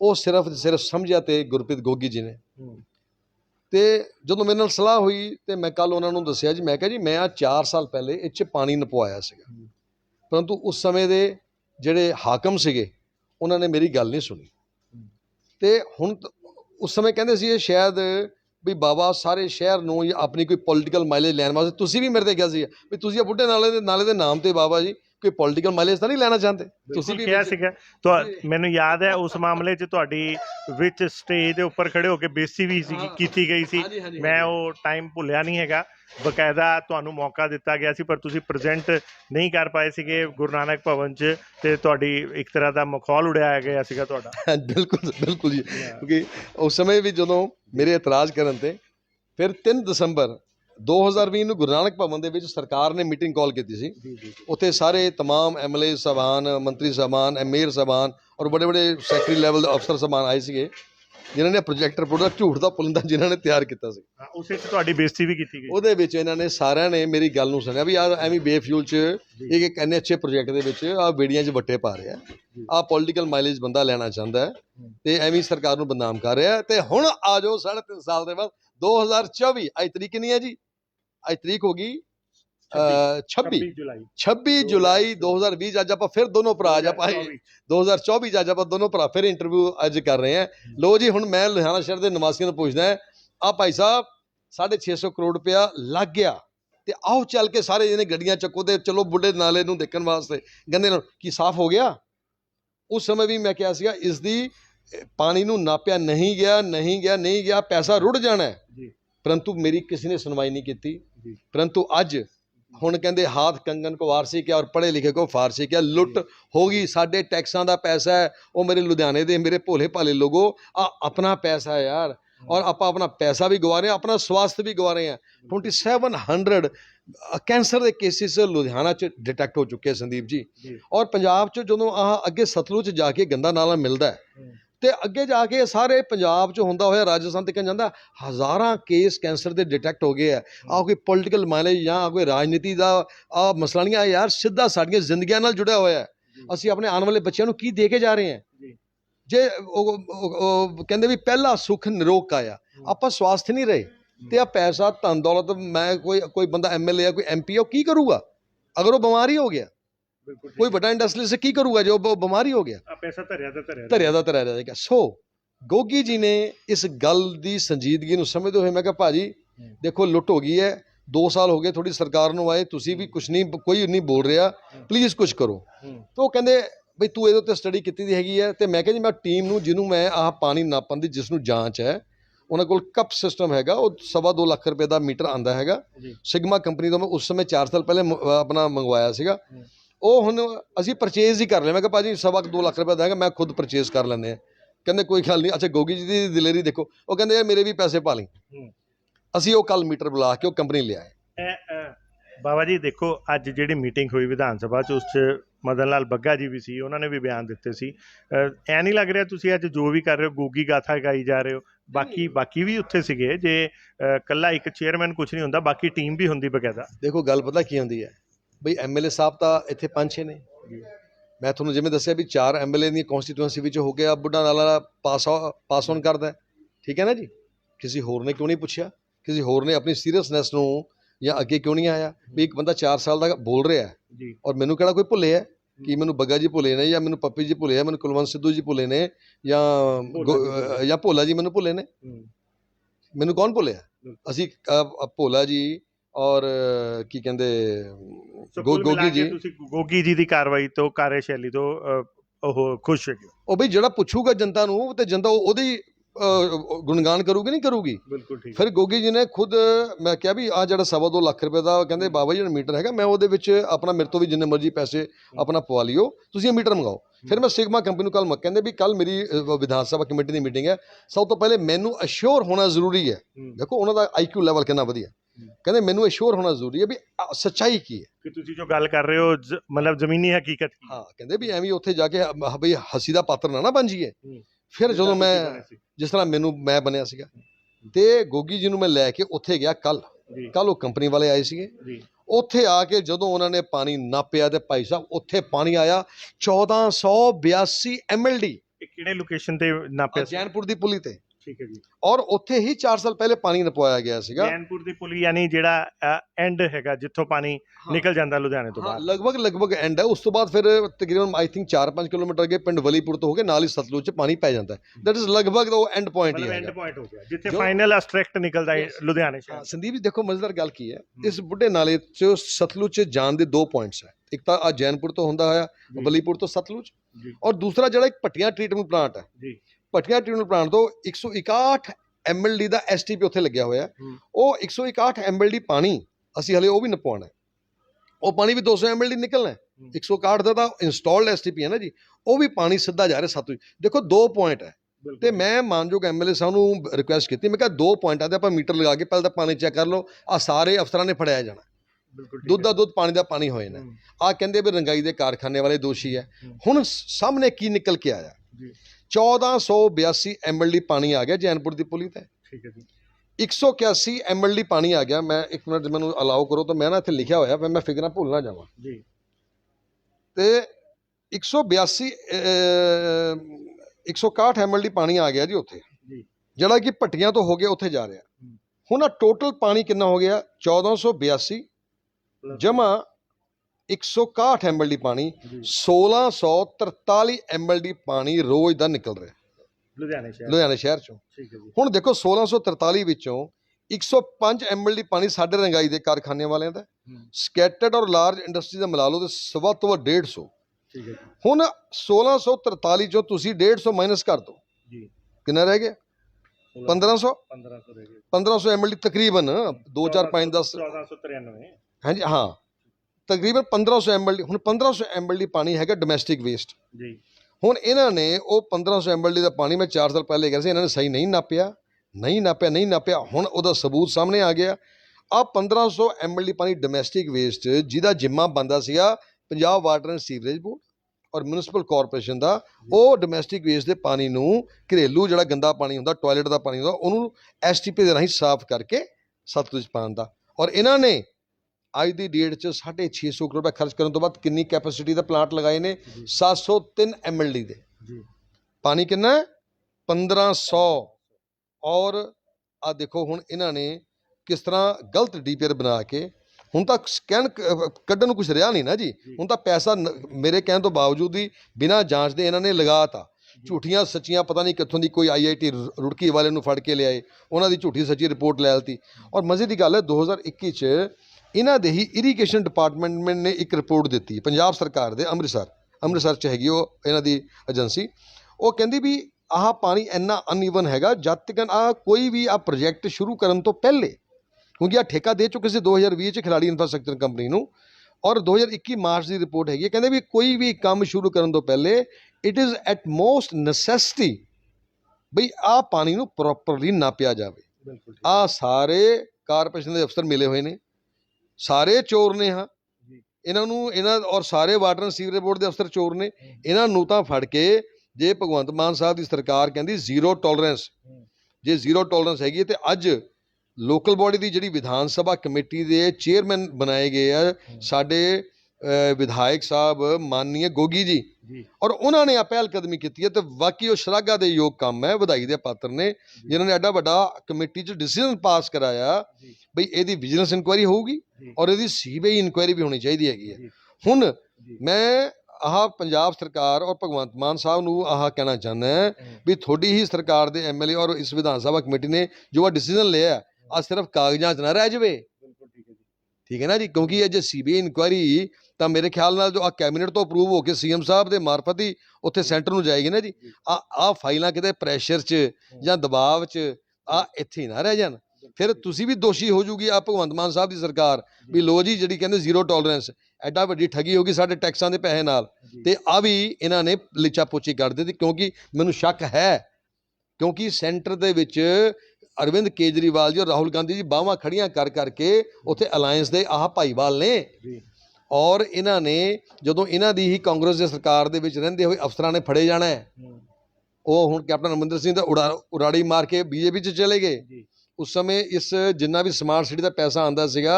ਉਹ ਸਿਰਫ ਸਿਰਫ ਸਮਝਿਆ ਤੇ ਗੁਰਪ੍ਰੀਤ ਗੋਗੀ ਜੀ ਨੇ। ਤੇ ਜਦੋਂ ਮੇਰੇ ਨਾਲ ਸਲਾਹ ਹੋਈ ਤੇ ਮੈਂ ਕੱਲ ਉਹਨਾਂ ਨੂੰ ਦੱਸਿਆ ਜੀ ਮੈਂ ਕਿਹਾ ਜੀ ਮੈਂ ਆ 4 ਸਾਲ ਪਹਿਲੇ ਇਹ 'ਚ ਪਾਣੀ ਨਪਵਾਇਆ ਸੀਗਾ। ਪਰੰਤੂ ਉਸ ਸਮੇਂ ਦੇ ਜਿਹੜੇ ਹਾਕਮ ਸੀਗੇ ਉਹਨਾਂ ਨੇ ਮੇਰੀ ਗੱਲ ਨਹੀਂ ਸੁਣੀ। ਤੇ ਹੁਣ ਉਸ ਸਮੇਂ ਕਹਿੰਦੇ ਸੀ ਇਹ ਸ਼ਾਇਦ ਵੀ ਬਾਬਾ, ਸਾਰੇ ਸ਼ਹਿਰ ਨੂੰ ਜਾਂ ਆਪਣੀ ਕੋਈ ਪੋਲੀਟੀਕਲ ਮਾਈਲੇਜ ਲੈਣ ਵਾਸਤੇ ਤੁਸੀਂ ਵੀ ਮੇਰੇ ਤੇ ਕਿਹਾ ਸੀ। ਵੀ ਤੁਸੀਂ ਇਹ ਬੁੱਢੇ ਨਾਲੇ ਦੇ ਨਾਲੇ ਦੇ ਨਾਮ ਤੇ ਬਾਬਾ ਜੀ। ਕੋਈ ਪੋਲੀਟੀਕਲ ਮਾਈਲੇਜ ਤਾਂ ਨਹੀਂ ਲੈਣਾ ਚਾਹੁੰਦੇ? ਤੁਸੀਂ ਵੀ ਕਿਹਾ ਸੀਗਾ ਤੁਹਾ- ਮੈਨੂੰ ਯਾਦ ਹੈ ਉਸ ਮਾਮਲੇ 'ਚ ਤੁਹਾਡੀ ਵਿੱਚ ਸਟੇਜ ਦੇ ਉੱਪਰ ਖੜੇ ਹੋ ਕੇ ਬੇਇੱਜ਼ਤੀ ਵੀ ਸੀ ਹਾਂ। ਕੀਤੀ ਗਈ ਸੀ। ਹਾਂਜੀ, ਹਾਂਜੀ, ਮੈਂ ਹਾਂਜੀ। ਉਹ ਟਾਈਮ ਭੁੱਲਿਆ ਨਹੀਂ ਹੈਗਾ। ਬਕਾਇਦਾ ਤੁਹਾਨੂੰ ਮੌਕਾ ਦਿੱਤਾ ਗਿਆ ਸੀ ਪਰ ਤੁਸੀਂ ਪ੍ਰੈਜ਼ੈਂਟ ਨਹੀਂ ਕਰ ਪਾਏ ਸੀਗੇ ਗੁਰੂ ਨਾਨਕ ਭਵਨ 'ਚ ਤੇ ਤੁਹਾਡੀ ਇੱਕ ਤਰ੍ਹਾਂ ਦਾ ਮਖੌਲ ਉਡਾਇਆ ਗਿਆ ਸੀਗਾ ਤੁਹਾਡਾ। (laughs) ਬਿਲਕੁਲ ਬਿਲਕੁਲ ਜੀ। ਕਿਉਂਕਿ ਉਸ ਸਮੇਂ ਵੀ ਜਦੋਂ ਮੇਰੇ ਇਤਰਾਜ਼ ਕਰਨ ਤੇ ਫਿਰ 3 ਦਸੰਬਰ 2020 ਨੂੰ ਗੁਰੂ ਨਾਨਕ ਭਵਨ ਦੇ ਵਿੱਚ ਸਰਕਾਰ ਨੇ ਮੀਟਿੰਗ ਕਾਲ ਕੀਤੀ ਸੀ ਜੀ ਜੀ ਉੱਥੇ ਸਾਰੇ तमाम ਐਮਐਲਏ ਸਾਹਿਬਾਨ ਮੰਤਰੀ ਸਾਹਿਬਾਨ ਮੇਅਰ ਸਾਹਿਬਾਨ ਔਰ ਬੜੇ ਬੜੇ ਸੈਕਟਰੀ ਲੈਵਲ ਦੇ ਅਫਸਰ ਸਾਹਿਬਾਨ ਆਏ ਸੀਗੇ ਜਿਨ੍ਹਾਂ ਨੇ ਪ੍ਰੋਜੈਕਟਰ ਪ੍ਰੋਡਕਟ ਝੂਠ ਦਾ ਪੁਲੰਦਾ ਜਿਨ੍ਹਾਂ ਨੇ ਤਿਆਰ ਕੀਤਾ ਸੀ ਉਸੇ 'ਚ ਤੁਹਾਡੀ ਬੇਇੱਜ਼ਤੀ ਵੀ ਕੀਤੀ ਗਈ ਉਹਦੇ ਵਿੱਚ ਇਹਨਾਂ ਨੇ ਸਾਰਿਆਂ ਨੇ ਮੇਰੀ ਗੱਲ ਨੂੰ ਸੁਣਿਆ ਵੀ ਯਾਰ ਐਵੇਂ ਬੇਫਿਊਲ ਚ ਇੱਕ ਇੱਕ ਇੰਨੇ ਅੱਛੇ ਪ੍ਰੋਜੈਕਟ ਦੇ ਵਿੱਚ ਆ ਬੇੜੀਆਂ 'ਚ ਵੱਟੇ ਪਾ ਰਿਹਾ ਆ ਪੋਲੀਟੀਕਲ ਮਾਈਲੇਜ ਬੰਦਾ ਲੈਣਾ ਚਾਹੁੰਦਾ ਹੈ ਤੇ ਐਵੇਂ ਹੀ ਸਰਕਾਰ ਨੂੰ ਬਦਨਾਮ ਕਰ ਰਿਹਾ ਹੈ ਤੇ ਹੁਣ ਆ ਜਾਓ ਸਾਢੇ ਤਿੰਨ ਸਾਲ ਦੇ ਬਾਅਦ 2024 ਅੱਜ ਤਰੀਕ ਕਿੰਨੀ ਹੈ ਜੀ ਅੱਜ ਤਰੀਕ ਹੋ ਗਈ ਅ, 26 ਜੁਲਾਈ। 26 ਜੁਲਾਈ 2020 ਅੱਜ ਆਪਾਂ ਫਿਰ ਦੋਨੋਂ ਭਰਾ ਅੱਜ ਆਪਾਂ 2024 ਚ। ਅੱਜ ਆਪਾਂ ਦੋਨੋਂ ਭਰਾ ਫਿਰ ਇੰਟਰਵਿਊ ਅੱਜ ਕਰ ਰਹੇ ਹਾਂ। ਲੋ ਜੀ ਹੁਣ ਮੈਂ ਲੁਧਿਆਣਾ ਸ਼ਹਿਰ ਦੇ ਨਿਵਾਸੀਆਂ ਨੂੰ ਪੁੱਛਦਾ ਆ ਭਾਈ ਸਾਹਿਬ 650 ਕਰੋੜ ਰੁਪਇਆ ਲੱਗ ਗਿਆ ਤੇ ਆਓ ਚੱਲ ਕੇ ਸਾਰੇ ਜਿਹਨੇ ਗੱਡੀਆਂ ਚੱਕੋ ਤੇ ਚਲੋ ਬੁੱਢੇ ਨਾਲੇ ਨੂੰ ਦੇਖਣ ਵਾਸਤੇ। ਗੰਦੇ ਨਾਲ ਕੀ ਸਾਫ਼ ਹੋ ਗਿਆ? ਉਸ ਸਮੇਂ ਵੀ ਮੈਂ ਕਿਹਾ ਸੀਗਾ ਇਸ ਦੀ ਪਾਣੀ ਨੂੰ ਨਾਪਿਆ ਨਹੀਂ ਗਿਆ ਨਹੀਂ ਗਿਆ ਨਹੀਂ ਗਿਆ ਪੈਸਾ ਰੁੜ ਜਾਣਾ ਜੀ। ਪਰੰਤੂ ਮੇਰੀ ਕਿਸੇ ਨੇ ਸੁਣਵਾਈ ਨਹੀਂ ਕੀਤੀ। ਪਰੰਤੂ ਅੱਜ ਹੁਣ ਕਹਿੰਦੇ ਹਾਥ ਕੰਗਨ ਕੋ ਵਾਰਸੀ ਕਿਆ ਔਰ ਪੜ੍ਹੇ ਲਿਖੇ ਕੋ ਫਾਰਸੀ ਕਿਆ ਲੁੱਟ ਹੋ ਗਈ ਸਾਡੇ ਟੈਕਸਾਂ ਦਾ ਪੈਸਾ ਹੈ ਉਹ ਮੇਰੇ ਲੁਧਿਆਣੇ ਦੇ ਮੇਰੇ ਭੋਲੇ ਭਾਲੇ ਲੋਗੋ ਆ ਆਪਣਾ ਪੈਸਾ ਹੈ ਯਾਰ। ਔਰ ਆਪਾਂ ਆਪਣਾ ਪੈਸਾ ਵੀ ਗਵਾ ਰਹੇ ਹਾਂ ਆਪਣਾ ਸਵਾਸਥ ਵੀ ਗਵਾ ਰਹੇ ਹਾਂ। 2700 ਕੈਂਸਰ ਦੇ ਕੇਸਿਸ ਲੁਧਿਆਣਾ ਚ ਡਿਟੈਕਟ ਹੋ ਚੁੱਕੇ ਆ ਸੰਦੀਪ ਜੀ। ਔਰ ਪੰਜਾਬ ਚ ਜਦੋਂ ਆਹ ਅੱਗੇ ਸਤਲੁਜ ਜਾ ਕੇ ਗੰਦਾ ਨਾਲਾ ਮਿਲਦਾ ਹੈ। ਤੇ ਅੱਗੇ ਜਾ ਕੇ ਸਾਰੇ ਪੰਜਾਬ ਚ ਹੁੰਦਾ ਹੋਇਆ ਰਾਜਸਥਾਨ ਤੱਕ ਜਾਂਦਾ ਹਜ਼ਾਰਾਂ ਕੇਸ ਕੈਂਸਰ ਦੇ ਡਿਟੈਕਟ ਹੋ ਗਏ ਆ। ਆ ਕੋਈ ਪੋਲੀਟੀਕਲ ਮਾਈਲੇਜ ਜਾਂ ਕੋਈ ਰਾਜਨੀਤੀ ਦਾ ਆ ਮਸਲਾ ਨਹੀਂ ਆ ਯਾਰ ਸਿੱਧਾ ਸਾਡੀਆਂ ਜ਼ਿੰਦਗੀਆਂ ਨਾਲ ਜੁੜਿਆ ਹੋਇਆ। ਅਸੀਂ ਆਪਣੇ ਆਉਣ ਵਾਲੇ ਬੱਚਿਆਂ ਨੂੰ ਕੀ ਦੇ ਕੇ ਜਾ ਰਹੇ ਹਾਂ? ਜੀ। ਕਹਿੰਦੇ ਵੀ ਪਹਿਲਾ ਸੁਖ ਨਿਰੋਗ ਕਾਇਆ। ਆਪਾਂ ਸਵਾਸਥ ਨਹੀਂ ਰਹੇ ਤੇ ਆ ਪੈਸਾ ਧਨ ਦੌਲਤ ਮੈਂ ਕੋਈ ਕੋਈ ਬੰਦਾ ਐਮਐਲਏ ਆ ਕੋਈ ਐਮਪੀ ਆ ਉਹ ਕੀ ਕਰੂਗਾ? ਅਗਰ ਉਹ ਬਿਮਾਰੀ ਹੋ ਗਿਆ। ਕੋਈ ਵੱਡਾ ਇੰਡਸਟਰੀ ਸੇ ਕੀ ਕਰੂਗਾ ਜੋ ਬਿਮਾਰੀ ਹੋ ਗਿਆ? ਆ ਪੈਸਾ ਧਰਿਆ ਤੇ ਧਰਿਆ ਧਰਿਆ ਦਾ ਧਰਿਆ ਰਹੇਗਾ ਸੋ ਗੋਗੀ ਜੀ ਨੇ ਇਸ ਗੱਲ ਦੀ ਸੰਜੀਦਗੀ ਨੂੰ ਸਮਝਦੇ ਹੋਏ ਮੈਂ ਕਿਹਾ ਭਾਜੀ ਦੇਖੋ ਲੁੱਟ ਹੋ ਗਈ ਹੈ। 2 ਸਾਲ ਹੋ ਗਏ ਥੋੜੀ ਸਰਕਾਰ ਨੂੰ ਆਏ ਤੁਸੀਂ ਵੀ ਕੁਝ ਨਹੀਂ ਕੋਈ ਨਹੀਂ ਬੋਲ ਰਿਹਾ। ਪਲੀਜ਼ ਕੁਝ ਕਰੋ। ਤਾਂ ਉਹ ਕਹਿੰਦੇ ਬਈ ਤੂੰ ਇਹਦੇ ਉੱਤੇ ਸਟੱਡੀ ਕੀਤੀ ਦੀ ਹੈਗੀ ਹੈ ਤੇ ਮੈਂ ਕਿਹਾ ਜੀ ਮੈਂ ਟੀਮ ਨੂੰ ਜਿਹਨੂੰ ਮੈਂ ਆਹ ਪਾਣੀ ਨਾਪਣ ਦੀ ਜਿਸ ਨੂੰ ਜਾਂਚ ਹੈ ਉਹਨਾਂ ਕੋਲ ਕੱਪ ਸਿਸਟਮ ਹੈਗਾ। ਉਹ ਸਵਾ ਦੋ ਲੱਖ ਰੁਪਏ ਦਾ ਮੀਟਰ ਆਂਦਾ ਹੈਗਾ। ਸਿਗਮਾ ਕੰਪਨੀ ਤੋਂ ਮੈਂ ਉਸ ਸਮੇਂ 4 ਸਾਲ ਪਹਿਲੇ ਆਪਣਾ ਮੰਗਵਾਇਆ ਸੀਗਾ। ਉਹ ਹੁਣ ਅਸੀਂ ਪਰਚੇਜ਼ ਹੀ ਕਰ ਲਿਆ। ਮੈਂ ਕਿਹਾ ਭਾਜੀ ਸਵਾ ਕੁ ਦੋ ਲੱਖ ਰੁਪਏ ਦਾ ਹੈਗਾ ਮੈਂ ਖੁਦ ਪਰਚੇਜ਼ ਕਰ ਲੈਂਦੇ ਆ ਕਹਿੰਦੇ ਕੋਈ ਗੱਲ ਨਹੀਂ। ਅੱਛਾ ਗੋਗੀ ਜੀ ਦੀ ਦਿਲੇਰੀ ਦੇਖੋ। ਉਹ ਕਹਿੰਦੇ ਯਾਰ ਮੇਰੇ ਵੀ ਪੈਸੇ ਪਾ ਲਈ। ਹੂੰ। ਅਸੀਂ ਉਹ ਕੱਲ ਮੀਟਰ ਬੁਲਾ ਕੇ ਉਹ ਕੰਪਨੀ ਲਿਆਏ। ਅ, ਬਾਬਾ ਜੀ ਦੇਖੋ ਅੱਜ ਜਿਹੜੀ ਮੀਟਿੰਗ ਹੋਈ ਵਿਧਾਨ ਸਭਾ ਚ ਉਸ ਚ ਮਦਨ ਲਾਲ ਬੱਗਾ ਜੀ ਵੀ ਸੀ ਉਹਨਾਂ ਨੇ ਵੀ ਬਿਆਨ ਦਿੱਤੇ ਸੀ। ਅ, ਐ ਨਹੀਂ ਲੱਗ ਰਿਹਾ ਤੁਸੀਂ ਅੱਜ ਜੋ ਵੀ ਕਰ ਰਹੇ ਹੋ ਗੋਗੀ ਗਾਥਾ ਗਾਈ ਜਾ ਰਹੇ ਹੋ। ਬਾਕੀ ਬਾਕੀ ਵੀ ਉੱਥੇ ਸੀਗੇ। ਜੇ ਅ, ਕੱਲਾ ਇੱਕ ਚੇਅਰਮੈਨ ਕੁਝ ਨਹੀਂ ਹੁੰਦਾ ਬਾਕੀ ਟੀਮ ਵੀ ਹੁੰਦੀ ਬਕਾਇਦਾ। ਦੇਖੋ ਗੱਲ ਪਤਾ ਕੀ ਹੁੰਦੀ ਹੈ? ਬਈ ਐਮਐਲਏ ਸਾਹਿਬ ਤਾਂ ਇੱਥੇ ਪੰਜ ਛੇ ਨੇ। ਮੈਂ ਤੁਹਾਨੂੰ ਜਿਵੇਂ ਦੱਸਿਆ ਵੀ ਚਾਰ ਐਮਐਲਏ ਦੀ ਕਨਸਟੀਟੂਐਂਸੀ ਵਿੱਚ ਹੋ ਗਿਆ ਬੁੱਢਾ ਨਾਲਾ ਪਾਸ ਪਾਸ ਔਨ ਕਰਦਾ। ਠੀਕ ਹੈ ਨਾ ਜੀ? ਕਿਸੇ ਹੋਰ ਨੇ ਕਿਉਂ ਨਹੀਂ ਪੁੱਛਿਆ? ਕਿਸੇ ਹੋਰ ਨੇ ਆਪਣੀ ਸੀਰੀਅਸਨੈਸ ਨੂੰ ਜਾਂ ਅੱਗੇ ਕਿਉਂ ਨਹੀਂ ਆਇਆ? ਵੀ ਇੱਕ ਬੰਦਾ 4 ਸਾਲ ਦਾ ਬੋਲ ਰਿਹਾ ਹੈ। ਜੀ। ਔਰ ਮੈਨੂੰ ਕਿਹੜਾ ਕੋਈ ਭੁੱਲੇ ਹੈ? ਕਿ ਮੈਨੂੰ ਬੱਗਾ ਜੀ ਭੁੱਲੇ ਨੇ ਜਾਂ ਮੈਨੂੰ ਪੱਪੀ ਜੀ ਭੁੱਲੇ ਆ ਮੈਨੂੰ ਕੁਲਵੰਤ ਸਿੱਧੂ ਜੀ ਭੁੱਲੇ ਨੇ ਜਾਂ ਜਾਂ ਭੋਲਾ ਜੀ ਮੈਨੂੰ ਭੁੱਲੇ ਨੇ। ਮੈਨੂੰ ਕੌਣ ਭੁੱਲਿਆ। ਅਸੀਂ ਭੋਲਾ ਜੀ ਔਰ ਕੀ ਕਹਿੰਦੇ ਗੋਗੀ ਜੀ। ਤੁਸੀਂ ਗੋਗੀ ਜੀ ਦੀ ਕਾਰਵਾਈ ਤੋਂ ਕਾਰਜਸ਼ੈਲੀ ਤੋਂ ਉਹ ਖੁਸ਼ ਹੋ। ਉਹ ਬਈ ਜਿਹੜਾ ਪੁੱਛੂਗਾ ਜਨਤਾ ਨੂੰ ਤੇ ਜਨਤਾ ਉਹ- ਉਹਦੀ ਗੁਣਗਾਨ ਕਰੂਗੀ ਨਹੀਂ ਕਰੂਗੀ? ਬਿਲਕੁਲ ਠੀਕ। ਫਿਰ ਗੋਗੀ ਜੀ ਨੇ ਖੁਦ ਮੈਂ ਕਿਹਾ ਵੀ ਆ ਜਿਹੜਾ ਸਵਾ ਦੋ ਲੱਖ ਰੁਪਏ ਦਾ ਕਹਿੰਦੇ ਬਾਬਾ ਜੀ ਜਿਹੜਾ ਮੀਟਰ ਹੈਗਾ ਮੈਂ ਉਹਦੇ ਵਿੱਚ ਆਪਣਾ ਮੇਰੇ ਤੋਂ ਵੀ ਜਿੰਨੇ ਮਰਜ਼ੀ ਪੈਸੇ ਆਪਣਾ ਪਵਾ ਲਿਓ ਤੁਸੀਂ ਇਹ ਮੀਟਰ ਮੰਗਾਓ। ਫਿਰ ਮੈਂ ਸਿਗਮਾ ਕੰਪਨੀ ਨੂੰ ਕੱਲ ਮ ਕਹਿੰਦੇ ਵੀ ਕੱਲ ਮੇਰੀ ਵਿਧਾਨ ਸਭਾ ਕਮੇਟੀ ਦੀ ਮੀਟਿੰਗ ਹੈ। ਸਭ ਤੋਂ ਪਹਿਲੇ ਮੈਨੂੰ ਅਸ਼ੋਰ ਹੋਣਾ ਜ਼ਰੂਰੀ ਹੂੰ। ਦੇਖੋ ਉਹਨਾਂ ਦਾ ਆਈਕਿਊ ਲੈਵਲ ਕਿੰਨਾ ਵਧੀਆ। ਕਹਿੰਦੇ ਮੈਨੂੰ ਅਸ਼ੋਰ ਹੋਣਾ ਜ਼ਰੂਰੀ ਹੈ ਵੀ ਸੱਚਾਈ ਕੀ ਹੈ? ਕਿ ਤੁਸੀਂ ਜੋ ਗੱਲ ਕਰ ਰਹੇ ਹੋ ਜ- ਮਤਲਬ ਜ਼ਮੀਨੀ ਹਕੀਕਤ ਕੀ ਹੈ। ਕਹਿੰਦੇ ਵੀ ਐਵੇਂ ਉੱਥੇ ਜਾ ਕੇ ਬਈ ਹਸੀ ਦਾ ਪਾਤਰ ਨਾ ਨਾ ਬਣ ਜਾਈਏ। ਹੂੰ। ਫਿਰ ਜਦੋਂ ਮੈਂ। ਜਿਸ ਤਰ੍ਹਾਂ ਮੈਨੂੰ ਮੈਂ ਬਣਿਆ ਸੀਗਾ। ਤੇ ਗੋਗੀ ਜੀ ਨੂੰ ਮੈਂ ਲੈ ਕੇ ਉੱਥੇ ਗਿਆ ਕੱਲ। ਜੀ। ਕੱਲ ਉਹ ਕੰਪਨੀ ਵਾਲੇ ਆਏ ਸੀਗੇ। ਜੀ। ਉੱਥੇ ਆ ਕੇ ਜਦੋਂ ਉਹਨਾਂ ਨੇ ਪਾਣੀ ਨਾਪਿਆ ਤੇ ਭਾਈ ਸਾਹਿਬ ਉੱਥੇ ਪਾਣੀ ਆਇਆ 1482 ਐਮਐਲਡੀ ਇਹ ਕਿਹੜੇ ਲੋਕੇਸ਼ਨ ਤੇ ਨਾਪਿਆ ਸੀ? ਜੈਨਪੁਰ ਦੀ ਪੁਲੀ ਤੇ। ਠੀਕ ਹੈ ਜੀ। ਔਰ ਉੱਥੇ ਹੀ 4 ਸਾਲ ਪਹਿਲੇ ਪਾਣੀ ਨਪਵਾਇਆ ਗਿਆ ਸੀਗਾ। ਜੈਨਪੁਰ ਦੀ ਪੁਲੀ ਯਾਨੀ ਜਿਹੜਾ ਐਂਡ ਹੈਗਾ ਜਿੱਥੋਂ ਪਾਣੀ ਨਿਕਲ ਜਾਂਦਾ ਲੁਧਿਆਣੇ ਤੋਂ ਬਾਹਰ। ਲਗਭਗ ਲਗਭਗ ਐਂਡ ਹੈ। ਉਸ ਤੋਂ ਬਾਅਦ ਫਿਰ ਤਕਰੀਬਨ ਆਈ ਥਿੰਕ 4-5 ਕਿਲੋਮੀਟਰ ਅੱਗੇ ਪਿੰਡ ਵਲੀਪੁਰ ਤੋਂ ਹੋ ਕੇ ਨਾਲ ਹੀ ਸਤਲੁਜ ਚ ਪਾਣੀ ਪੈ ਜਾਂਦਾ ਹੈ। ਦੈਟ ਇਜ਼ ਲਗਭਗ ਉਹ ਐਂਡ ਪੁਆਇੰਟ ਹੀ ਹੈ ਐਂਡ ਪੁਆਇੰਟ ਹੋ ਗਿਆ ਜਿੱਥੇ ਫਾਈਨਲ ਅਸਟ੍ਰੈਕਟ ਨਿਕਲਦਾ ਹੈ. ਲੁਧਿਆਣੇ ਸ਼ਹਿਰ। ਸੰਦੀਪ ਜੀ ਦੇਖੋ ਮਜ਼ੇਦਾਰ ਗੱਲ ਕੀ ਹੈ? ਇਸ ਬੁੱਢੇ ਨਾਲੇ ਚ ਸਤਲੁਜ ਚ ਜਾਣ ਦੇ ਦੋ ਪੁਆਇੰਟਸ ਹੈ। ਇੱਕ ਤਾਂ ਆ ਜੈਨਪੁਰ ਤੋਂ ਹੁੰਦਾ ਹੋਇਆ। ਵਲੀਪੁਰ ਤੋਂ ਸਤਲੁਜ ਔਰ ਦੂਸਰਾ ਜਿਹੜਾ ਇੱਕ ਭੱਟੀਆਂ ਟ੍ਰੀਟਮੈਂਟ ਪਲਾਂਟ ਹੈ। ਜੀ। ਭੱਟੀਆਂ ਟ੍ਰੀਟਮੈਂਟ ਪਲਾਂਟ ਤੋਂ 161 ਐਮਐਲਡੀ ਦਾ ਐਸਟੀਪੀ ਉੱਥੇ ਲੱਗਿਆ ਹੋਇਆ। ਉਹ 161 ਐਮਐਲਡੀ ਪਾਣੀ ਅਸੀਂ ਹਲੇ ਉਹ ਵੀ ਨਪਵਾਉਣਾ ਉਹ ਪਾਣੀ ਵੀ 200 ਐਮਐਲਡੀ ਨਿਕਲਣਾ ਹੈ। ਹੂੰ। 161 ਦਾ ਤਾਂ ਇੰਸਟਾਲਡ ਐਸਟੀਪੀ ਹੈ ਨਾ ਜੀ। ਉਹ ਵੀ ਪਾਣੀ ਸਿੱਧਾ ਜਾ ਰਿਹਾ ਸਤਲੁਜ ਦੇਖੋ ਦੋ ਪੁਆਇੰਟ ਹੈ। ਤੇ ਮੈਂ ਮਾਨਯੋਗ ਐਮਐਲਏ ਸਾਹਿਬ ਨੂੰ ਰਿਕੁਐਸਟ ਕੀਤੀ। ਮੈਂ ਕਿਹਾ ਦੋ ਪੁਆਇੰਟਾਂ ਤੇ ਆਪਾਂ ਮੀਟਰ ਲਗਾ ਕੇ ਪਹਿਲਾਂ ਤਾਂ ਪਾਣੀ ਚੈੱਕ ਕਰ ਲਓ। ਆ ਸਾਰੇ ਅਫਸਰਾਂ ਨੇ ਫੜਿਆ ਜਾਣਾ। ਦੁੱਧ ਦਾ। ਦੁੱਧ ਪਾਣੀ ਦਾ ਪਾਣੀ ਹੋਏ ਨਾ। ਆ ਕਹਿੰਦੇ ਵੀ ਰੰਗਾਈ ਦੇ ਕਾਰਖਾਨੇ ਵਾਲੇ ਦੋਸ਼ੀ ਹੈ। ਹੁਣ ਸਾਹਮਣੇ ਕੀ ਨਿਕਲ ਕੇ ਆਇਆ? 1482 ਐਮਐਲਡੀ ਪਾਣੀ ਆ ਗਿਆ ਜੈਨਪੁਰ ਦੀ ਪੁਲੀ ਤੇ। ਠੀਕ ਹੈ ਜੀ। 181 ਐਮਐਲਡੀ ਪਾਣੀ ਆ ਗਿਆ। ਮੈਂ ਇੱਕ ਮਿੰਟ ਮੈਨੂੰ ਅਲਾਉ ਕਰੋ ਤਾਂ ਮੈਂ ਨਾ ਇੱਥੇ ਲਿਖਿਆ ਹੋਇਆ ਫਿਰ ਮੈਂ ਫਿਗਰਾਂ ਭੁੱਲ ਨਾ ਜਾਵਾਂ। ਜੀ। ਤੇ 182 ਅਹ, 161 ਐਮਐਲਡੀ ਪਾਣੀ ਆ ਗਿਆ ਜੀ ਉੱਥੇ। ਜੀ। ਜਿਹੜਾ ਕਿ ਭੱਟੀਆਂ ਤੋਂ ਹੋ ਕੇ ਉੱਥੇ ਜਾ ਰਿਹਾ। ਹੁਣ ਆ ਟੋਟਲ ਪਾਣੀ ਕਿੰਨਾ ਹੋ ਗਿਆ? 1482 Plus- ਜਮਾ 161 ਐਮਐਲਡੀ ਪਾਣੀ ਜੀ। 1643 ਐਮਐਲਡੀ ਪਾਣੀ ਰੋਜ਼ ਦਾ ਨਿਕਲ ਰਿਹਾ। ਲੁਧਿਆਣੇ ਸ਼ਹਿਰ। ਲੁਧਿਆਣਾ ਸ਼ਹਿਰ ਚੋਂ। ਠੀਕ ਹੈ ਜੀ। ਹੁਣ ਦੇਖੋ 1643 ਵਿੱਚੋਂ 105 ਐਮਐਲਡੀ ਪਾਣੀ ਸਾਡੇ ਰੰਗਾਈ ਦੇ ਕਾਰਖਾਨੇ ਵਾਲਿਆਂ ਦਾ ਸਕੈਟਰਡ ਔਰ ਲਾਰਜ ਇੰਡਸਟਰੀ ਦਾ ਮਿਲਾ ਲਓ ਤੇ ਸਵਾ ਤੋਂ ਵੱਧ 150 ਠੀਕ ਹੈ ਜੀ। ਹੁਣ 1643 ਚੋਂ ਤੁਸੀਂ 150 ਮਾਈਨਸ ਕਰ ਦਿਓ ਜੀ। ਕਿੰਨਾ ਰਹਿ ਗਿਆ? 1500 1500 ਰਹਿ ਗਏ 1500 ਐਮਐਲਡੀ ਤਕਰੀਬਨ 2 4 5 10 1493 ਹਾਂਜੀ ਹਾਂ। ਤਕਰੀਬਨ 1500 ਐਮਐਲਡੀ ਹੁਣ 1500 ਐਮਐਲਡੀ ਪਾਣੀ ਹੈਗਾ ਡੋਮੈਸਟਿਕ ਵੇਸਟ ਜੀ। ਹੁਣ ਇਹਨਾਂ ਨੇ ਉਹ 1500 ਐਮਐਲਡੀ ਦਾ ਪਾਣੀ ਮੈਂ 4 ਸਾਲ ਪਹਿਲੇ ਗਿਆ ਸੀ ਇਹਨਾਂ ਨੇ ਸਹੀ ਨਹੀਂ ਨਾਪਿਆ ਨਹੀਂ ਨਾਪਿਆ ਨਹੀਂ ਨਾਪਿਆ ਹੁਣ ਉਹਦਾ ਸਬੂਤ ਸਾਹਮਣੇ ਆ ਗਿਆ। ਆ 1500 ਐਮਐਲਡੀ ਪਾਣੀ ਡੋਮੈਸਟਿਕ ਵੇਸਟ ਜਿਹਦਾ ਜਿੰਮਾ ਬੰਦਾ ਸੀਗਾ Punjab water and sewerage board ਔਰ ਮਿਊਨਿਸਪਲ ਕਾਰਪੋਰੇਸ਼ਨ ਦਾ ਉਹ ਡੋਮੈਸਟਿਕ ਵੇਸਟ ਦੇ ਪਾਣੀ ਨੂੰ ਘਰੇਲੂ ਜਿਹੜਾ ਗੰਦਾ ਪਾਣੀ ਹੁੰਦਾ ਟਾਇਲਟ ਦਾ ਪਾਣੀ ਹੁੰਦਾ ਉਹਨੂੰ ਐਸਟੀਪੀ ਦੇ ਰਾਹੀਂ ਸਾਫ਼ ਕਰਕੇ ਸਤਲੁਜ ਪਾਉਣ ਦਾ। ਔਰ ਇਹਨਾਂ ਨੇ ਅੱਜ ਦੀ ਡੇਟ 'ਚ 650 ਕਰੋੜ ਰੁਪਏ ਖਰਚ ਕਰਨ ਤੋਂ ਬਾਅਦ ਕਿੰਨੀ ਕੈਪੈਸਿਟੀ ਦਾ ਪਲਾਂਟ ਲਗਾਏ ਨੇ? ਜੀ। 703 ਐਮਐਲਡੀ ਦੇ। ਜੀ। ਪਾਣੀ ਕਿੰਨਾ ਹੈ? 1500 ਔਰ ਆ ਦੇਖੋ ਹੁਣ ਇਹਨਾਂ ਨੇ ਕਿਸ ਤਰ੍ਹਾਂ ਗਲਤ ਡੀਪੀਆਰ ਬਣਾ ਕੇ ਹੁਣ ਤਾਂ ਸਕੈਨ ਕੱਢਣ ਨੂੰ ਕੁਝ ਰਿਹਾ ਨਹੀਂ ਨਾ ਜੀ। ਹੁਣ ਤਾਂ ਪੈਸਾ ਮੇਰੇ ਕਹਿਣ ਤੋਂ ਬਾਵਜੂਦ ਵੀ ਬਿਨਾਂ ਜਾਂਚ ਦੇ ਇਹਨਾਂ ਨੇ ਲਗਾਤਾ। ਝੂਠੀਆਂ ਸੱਚੀਆਂ ਪਤਾ ਨਹੀਂ ਕਿੱਥੋਂ ਦੀ ਕੋਈ ਆਈਆਈਟੀ ਰੁੜਕੀ ਵਾਲੇ ਨੂੰ ਫੜ ਕੇ ਲਿਆਏ। ਉਹਨਾਂ ਦੀ ਝੂਠੀ ਸੱਚੀ ਰਿਪੋਰਟ ਲੈ ਲਤੀ। ਔਰ ਮਜ਼ੇ ਦੀ ਗੱਲ ਹੈ 2021 ਚ ਇਹਨਾਂ ਦੇ ਹੀ ਇਰੀਗੇਸ਼ਨ ਡਿਪਾਰਟਮੈਂਟ ਨੇ ਇੱਕ ਰਿਪੋਰਟ ਦਿੱਤੀ ਪੰਜਾਬ ਸਰਕਾਰ ਦੇ ਅੰਮ੍ਰਿਤਸਰ ਅੰਮ੍ਰਿਤਸਰ ਚ ਹੈਗੀ ਉਹ ਇਹਨਾਂ ਦੀ ਏਜੰਸੀ ਉਹ ਕਹਿੰਦੀ ਵੀ ਆਹ ਪਾਣੀ ਇੰਨਾ ਅਨਈਵਨ ਹੈਗਾ ਜਦ ਤੱਕ ਆ ਕੋਈ ਵੀ ਆ ਪ੍ਰੋਜੈਕਟ ਸ਼ੁਰੂ ਕਰਨ ਤੋਂ ਪਹਿਲੇ ਕਿਉਂਕਿ ਆ ਠੇਕਾ ਦੇ ਚੁੱਕੇ ਸੀ 2020 ਚ ਖਿਲਾੜੀ ਇਨਫਰਾਸਟ੍ਰਕਚਰ ਕੰਪਨੀ ਨੂੰ ਔਰ 2021 ਮਾਰਚ ਦੀ ਰਿਪੋਰਟ ਹੈਗੀ ਕਹਿੰਦੇ ਵੀ ਕੋਈ ਵੀ ਕੰਮ ਸ਼ੁਰੂ ਕਰਨ ਤੋਂ ਪਹਿਲੇ it is at most necessity ਬਈ ਆ ਪਾਣੀ ਨੂੰ ਪ੍ਰੋਪਰਲੀ ਨਾਪਿਆ ਜਾਵੇ। ਆ ਸਾਰੇ ਕਾਰਪੋਰੇਸ਼ਨ ਦੇ ਅਫਸਰ ਮਿਲੇ ਹੋਏ ਨੇ। ਸਾਰੇ ਚੋਰ ਨੇ ਹਾਂ। ਇਹਨਾਂ ਨੂੰ ਇਹਨਾਂ ਔਰ ਸਾਰੇ ਵਾਟਰ ਐਂਡ ਸੀਵਰੇਜ ਬੋਰਡ ਦੇ ਅਫਸਰ ਚੋਰ ਨੇ। ਇਹਨਾਂ ਨੂੰ ਤਾਂ ਫੜ ਕੇ ਜੇ ਭਗਵੰਤ ਮਾਨ ਸਾਹਿਬ ਦੀ ਸਰਕਾਰ ਕਹਿੰਦੀ ਜ਼ੀਰੋ ਟੋਲਰੈਂਸ। ਜੇ ਜ਼ੀਰੋ ਟੋਲਰੈਂਸ ਹੈਗੀ ਤੇ ਅੱਜ ਲੋਕਲ ਬਾਡੀ ਦੀ ਜਿਹੜੀ ਵਿਧਾਨ ਸਭਾ ਕਮੇਟੀ ਦੇ ਚੇਅਰਮੈਨ ਬਣਾਏ ਗਏ ਆ ਸਾਡੇ ਵਿਧਾਇਕ ਸਾਹਿਬ ਮਾਨਨੀय ਗੋਗੀ ਜੀ। ਔਰ ਉਹਨਾਂ ਨੇ ਆ ਪਹਿਲ ਕਦਮੀ ਕੀਤੀ ਹੈ ਤੇ ਵਾਕਈ ਉਹ ਸ਼ਲਾਘਾ ਦੇ ਯੋਗ ਕੰਮ ਹੈ ਵਧਾਈ ਦੇ ਪਾਤਰ ਨੇ ਜਿਨ੍ਹਾਂ ਨੇ ਐਡਾ ਵੱਡਾ ਕਮੇਟੀ 'ਚ ਡਿਸੀਜਨ ਪਾਸ ਕਰਾਇਆ ਬਈ ਇਹਦੀ ਵਿਜੀਲੈਂਸ ਇਨਕੁਆਇਰੀ ਹੋਊਗੀ ਔਰ ਇਹਦੀ ਸੀਬੀਆਈ ਇਨਕੁਆਇਰੀ ਵੀ ਹੋਣੀ ਚਾਹੀਦੀ ਹੈਗੀ ਹੈ। ਹੁਣ ਮੈਂ ਆਹ ਪੰਜਾਬ ਸਰਕਾਰ ਔਰ ਭਗਵੰਤ ਮਾਨ ਸਾਹਿਬ ਨੂੰ ਆਹ ਕਹਿਣਾ ਚਾਹੁੰਦਾ ਹਾਂ ਵੀ ਤੁਹਾਡੀ ਹੀ ਸਰਕਾਰ ਦੇ ਐਮਐਲਏ ਔਰ ਇਸ ਵਿਧਾਨ ਸਭਾ ਕਮੇਟੀ ਨੇ ਜੋ ਆ ਡਿਸੀਜਨ ਲਿਆ ਆ ਸਿਰਫ ਕਾਗਜ਼ਾਂ 'ਚ ਨਾ ਰਹਿ ਜਾਵੇ। ਠੀਕ ਹੈ ਨਾ ਜੀ? ਕਿਉਂਕਿ ਇਹ ਜੇ ਸੀਬੀਆਈ ਇਨਕੁਆਇਰੀ ਤਾਂ ਮੇਰੇ ਖਿਆਲ ਨਾਲ ਜੋ ਆ ਕੈਬਨਿਟ ਤੋਂ ਅਪਰੂਵ ਹੋ ਕੇ ਸੀਐਮ ਸਾਹਿਬ ਦੇ ਮਾਰਫਤ ਹੀ ਉੱਥੇ ਸੈਂਟਰ ਨੂੰ ਜਾਏਗੀ ਨਾ ਜੀ। ਆ ਆ ਫਾਈਲਾਂ ਕਿਤੇ ਪ੍ਰੈਸ਼ਰ 'ਚ ਜਾਂ ਦਬਾਅ 'ਚ ਆ ਇੱਥੇ ਹੀ ਨਾ ਰਹਿ ਜਾਣ। ਫਿਰ ਤੁਸੀਂ ਵੀ ਦੋਸ਼ੀ ਹੋ ਜੂਗੀ ਆ ਭਗਵੰਤ ਮਾਨ ਸਾਹਿਬ ਦੀ ਸਰਕਾਰ ਵੀ ਲੋ ਜੀ ਜਿਹੜੀ ਕਹਿੰਦੇ ਜ਼ੀਰੋ ਟੋਲਰੈਂਸ ਐਡਾ ਵੱਡੀ ਠੱਗੀ ਹੋ ਗਈ ਸਾਡੇ ਟੈਕਸਾਂ ਦੇ ਪੈਸੇ ਨਾਲ। ਤੇ ਆ ਵੀ ਇਹਨਾਂ ਨੇ ਲਿਚਾ ਪੋਚੀ ਕਰ ਦਿੱਤੀ ਕਿਉਂਕਿ ਮੈਨੂੰ ਸ਼ੱਕ ਹੈ। ਕਿਉਂਕਿ ਸੈਂਟਰ ਦੇ ਵਿੱਚ ਅਰਵਿੰਦ ਕੇਜਰੀਵਾਲ ਜੀ ਔਰ ਰਾਹੁਲ ਗਾਂਧੀ ਜੀ ਬਾਹਾਂ ਖੜੀਆਂ ਕਰ ਕਰਕੇ ਉੱਥੇ ਅਲਾਈਅੰਸ ਦੇ ਆਹ ਭਾਈਵਾਲ ਨੇ। ਔਰ ਇਹਨਾਂ ਨੇ ਜਦੋਂ ਇਹਨਾਂ ਦੀ ਹੀ ਕਾਂਗਰਸ ਦੇ ਸਰਕਾਰ ਦੇ ਵਿੱਚ ਰਹਿੰਦੇ ਹੋਏ ਅਫਸਰਾਂ ਨੇ ਫੜੇ ਜਾਣਾ ਹੈ ਉਹ ਹੁਣ ਕੈਪਟਨ ਅਮਰਿੰਦਰ ਸਿੰਘ ਦਾ ਉਡਾ ਉਡਾੜੀ ਮਾਰ ਕੇ ਬੀਜੇਪੀ 'ਚ ਚਲੇ ਗਏ। ਉਸ ਸਮੇਂ ਇਸ ਜਿੰਨਾ ਵੀ ਸਮਾਰਟ ਸਿਟੀ ਦਾ ਪੈਸਾ ਆਂਦਾ ਸੀਗਾ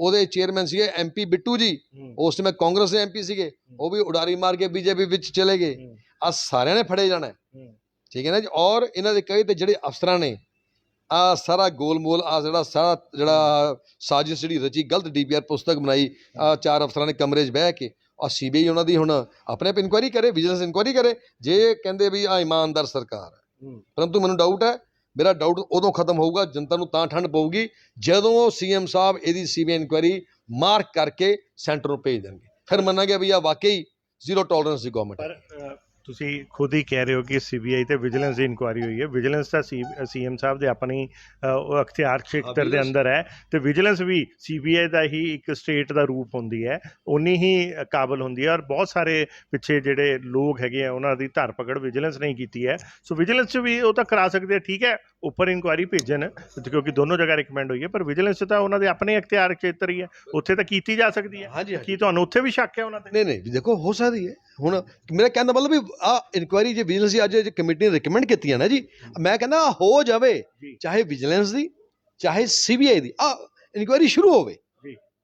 ਉਹਦੇ ਚੇਅਰਮੈਨ ਸੀਗੇ ਐਮਪੀ ਬਿੱਟੂ ਜੀ। ਉਸ ਸਮੇਂ ਕਾਂਗਰਸ ਦੇ ਐਮਪੀ ਸੀਗੇ। ਉਹ ਵੀ ਉਡਾਰੀ ਮਾਰ ਕੇ ਬੀਜੇਪੀ ਵਿੱਚ ਚਲੇ ਗਏ। ਆ ਸਾਰਿਆਂ ਨੇ ਫੜੇ ਜਾਣਾ ਠੀਕ ਹੈ ਨਾ ਜੀ? ਔਰ ਇਹਨਾਂ ਦੇ ਕਹੇ ਤੇ ਜਿਹੜੇ ਅਫਸਰਾਂ ਨੇ ਆ ਸਾਰਾ ਗੋਲਮੋਲ ਆ ਜਿਹੜਾ ਸਾਰਾ ਜਿਹੜਾ ਸਾਜ਼ਿਸ਼ ਜਿਹੜੀ ਰਚੀ ਗਲਤ ਡੀਪੀਆਰ ਪੁਸਤਕ ਬਣਾਈ ਆ ਚਾਰ ਅਫਸਰਾਂ ਨੇ ਕਮਰੇ 'ਚ ਬਹਿ ਕੇ ਆ ਸੀਬੀਆਈ ਉਹਨਾਂ ਦੀ ਹੁਣ ਆਪਣੇ ਆਪ ਇਨਕੁਆਇਰੀ ਕਰੇ ਵਿਜੀਲੈਂਸ ਇਨਕੁਆਇਰੀ ਕਰੇ ਜੇ ਕਹਿੰਦੇ ਵੀ ਆ ਇਮਾਨਦਾਰ ਸਰਕਾਰ ਹੈ। ਪਰੰਤੂ ਮੈਨੂੰ ਡਾਊਟ ਹੈ ਮੇਰਾ ਡਾਊਟ ਉਦੋਂ ਖਤਮ ਹੋਊਗਾ ਜਨਤਾ ਨੂੰ ਤਾਂ ਠੰਡ ਪਊਗੀ ਜਦੋਂ ਸੀਐਮ ਸਾਹਿਬ ਇਹਦੀ ਸੀਬੀਆਈ ਇਨਕੁਆਇਰੀ ਮਾਰਕ ਕਰਕੇ ਸੈਂਟਰ ਨੂੰ ਭੇਜ ਦੇਣਗੇ। ਫਿਰ ਮੰਨਾਂਗੇ ਵੀ ਆ ਵਾਕਈ ਜ਼ੀਰੋ ਟੋਲਰੈਂਸ ਦੀ ਗਵਰਨਮੈਂਟ ਹੈ। ਤੁਸੀਂ ਖੁਦ ਹੀ ਕਹਿ ਰਹੇ ਹੋ ਕਿ ਸੀਬੀਆਈ ਤੇ ਵਿਜੀਲੈਂਸ ਦੀ ਇਨਕੁਆਇਰੀ ਹੋਈ ਹੈ। ਵਿਜੀਲੈਂਸ ਤਾਂ ਸੀਐਮ ਸਾਹਿਬ ਦੇ ਆਪਣੀ ਉਹ ਅਖਤਿਆਰ ਖੇਤਰ ਦੇ ਅੰਦਰ ਹੈ। ਤੇ ਵਿਜੀਲੈਂਸ ਵੀ ਸੀਬੀਆਈ ਦਾ ਹੀ ਇੱਕ ਸਟੇਟ ਦਾ ਰੂਪ ਹੁੰਦੀ ਹੈ। ਉਨੀ ਹੀ ਕਾਬਲ ਹੁੰਦੀ ਹੈ ਔਰ ਬਹੁਤ ਸਾਰੇ ਪਿੱਛੇ ਜਿਹੜੇ ਲੋਕ ਹੈਗੇ ਆ ਉਹਨਾਂ ਦੀ ਧਰਪਕੜ ਵਿਜੀਲੈਂਸ ਨਹੀਂ ਕੀਤੀ ਹੈ। ਸੋ ਵਿਜੀਲੈਂਸ 'ਚ ਵੀ ਉਹ ਤਾਂ ਕਰਾ ਸਕਦੇ ਆ ਠੀਕ ਹੈ ਉੱਪਰ ਇਨਕੁਆਇਰੀ ਭੇਜਣ ਕਿਉਂਕਿ ਦੋਨੋਂ ਜਗ੍ਹਾ ਰਿਕਮੈਂਡ ਹੋਈ ਹੈ ਪਰ ਵਿਜੀਲੈਂਸ 'ਚ ਤਾਂ ਉਹਨਾਂ ਦੇ ਆਪਣੇ ਅਖਤਿਆਰ ਖੇਤਰ ਹੀ ਹੈ। ਉੱਥੇ ਤਾਂ ਕੀਤੀ ਜਾ ਸਕਦੀ ਹੈ। ਕੀ ਤੁਹਾਨੂੰ ਉੱਥੇ ਵੀ ਸ਼ੱਕ ਹੈ ਉਹਨਾਂ ਤੇ? ਨਹੀਂ ਨਹੀਂ ਦੇਖੋ ਹੋ ਸਕਦੀ ਹੈ। ਹੁਣ ਮੇਰਾ ਕਹਿਣ ਦਾ ਮਤਲਬ ਵੀ ਆ ਇਨਕੁਆਇਰੀ ਜੇ ਵਿਜੀਲੈਂਸ ਦੀ ਅੱਜ ਜੇ ਕਮੇਟੀ ਨੇ ਰეკਮੈਂਡ ਕੀਤੀ ਹੈ ਨਾ ਜੀ ਮੈਂ ਕਹਿੰਦਾ ਹੋ ਜਾਵੇ। ਚਾਹੇ ਵਿਜੀਲੈਂਸ ਦੀ ਚਾਹੇ ਸੀਬੀਆਈ ਦੀ ਆ ਇਨਕੁਆਇਰੀ ਸ਼ੁਰੂ ਹੋਵੇ।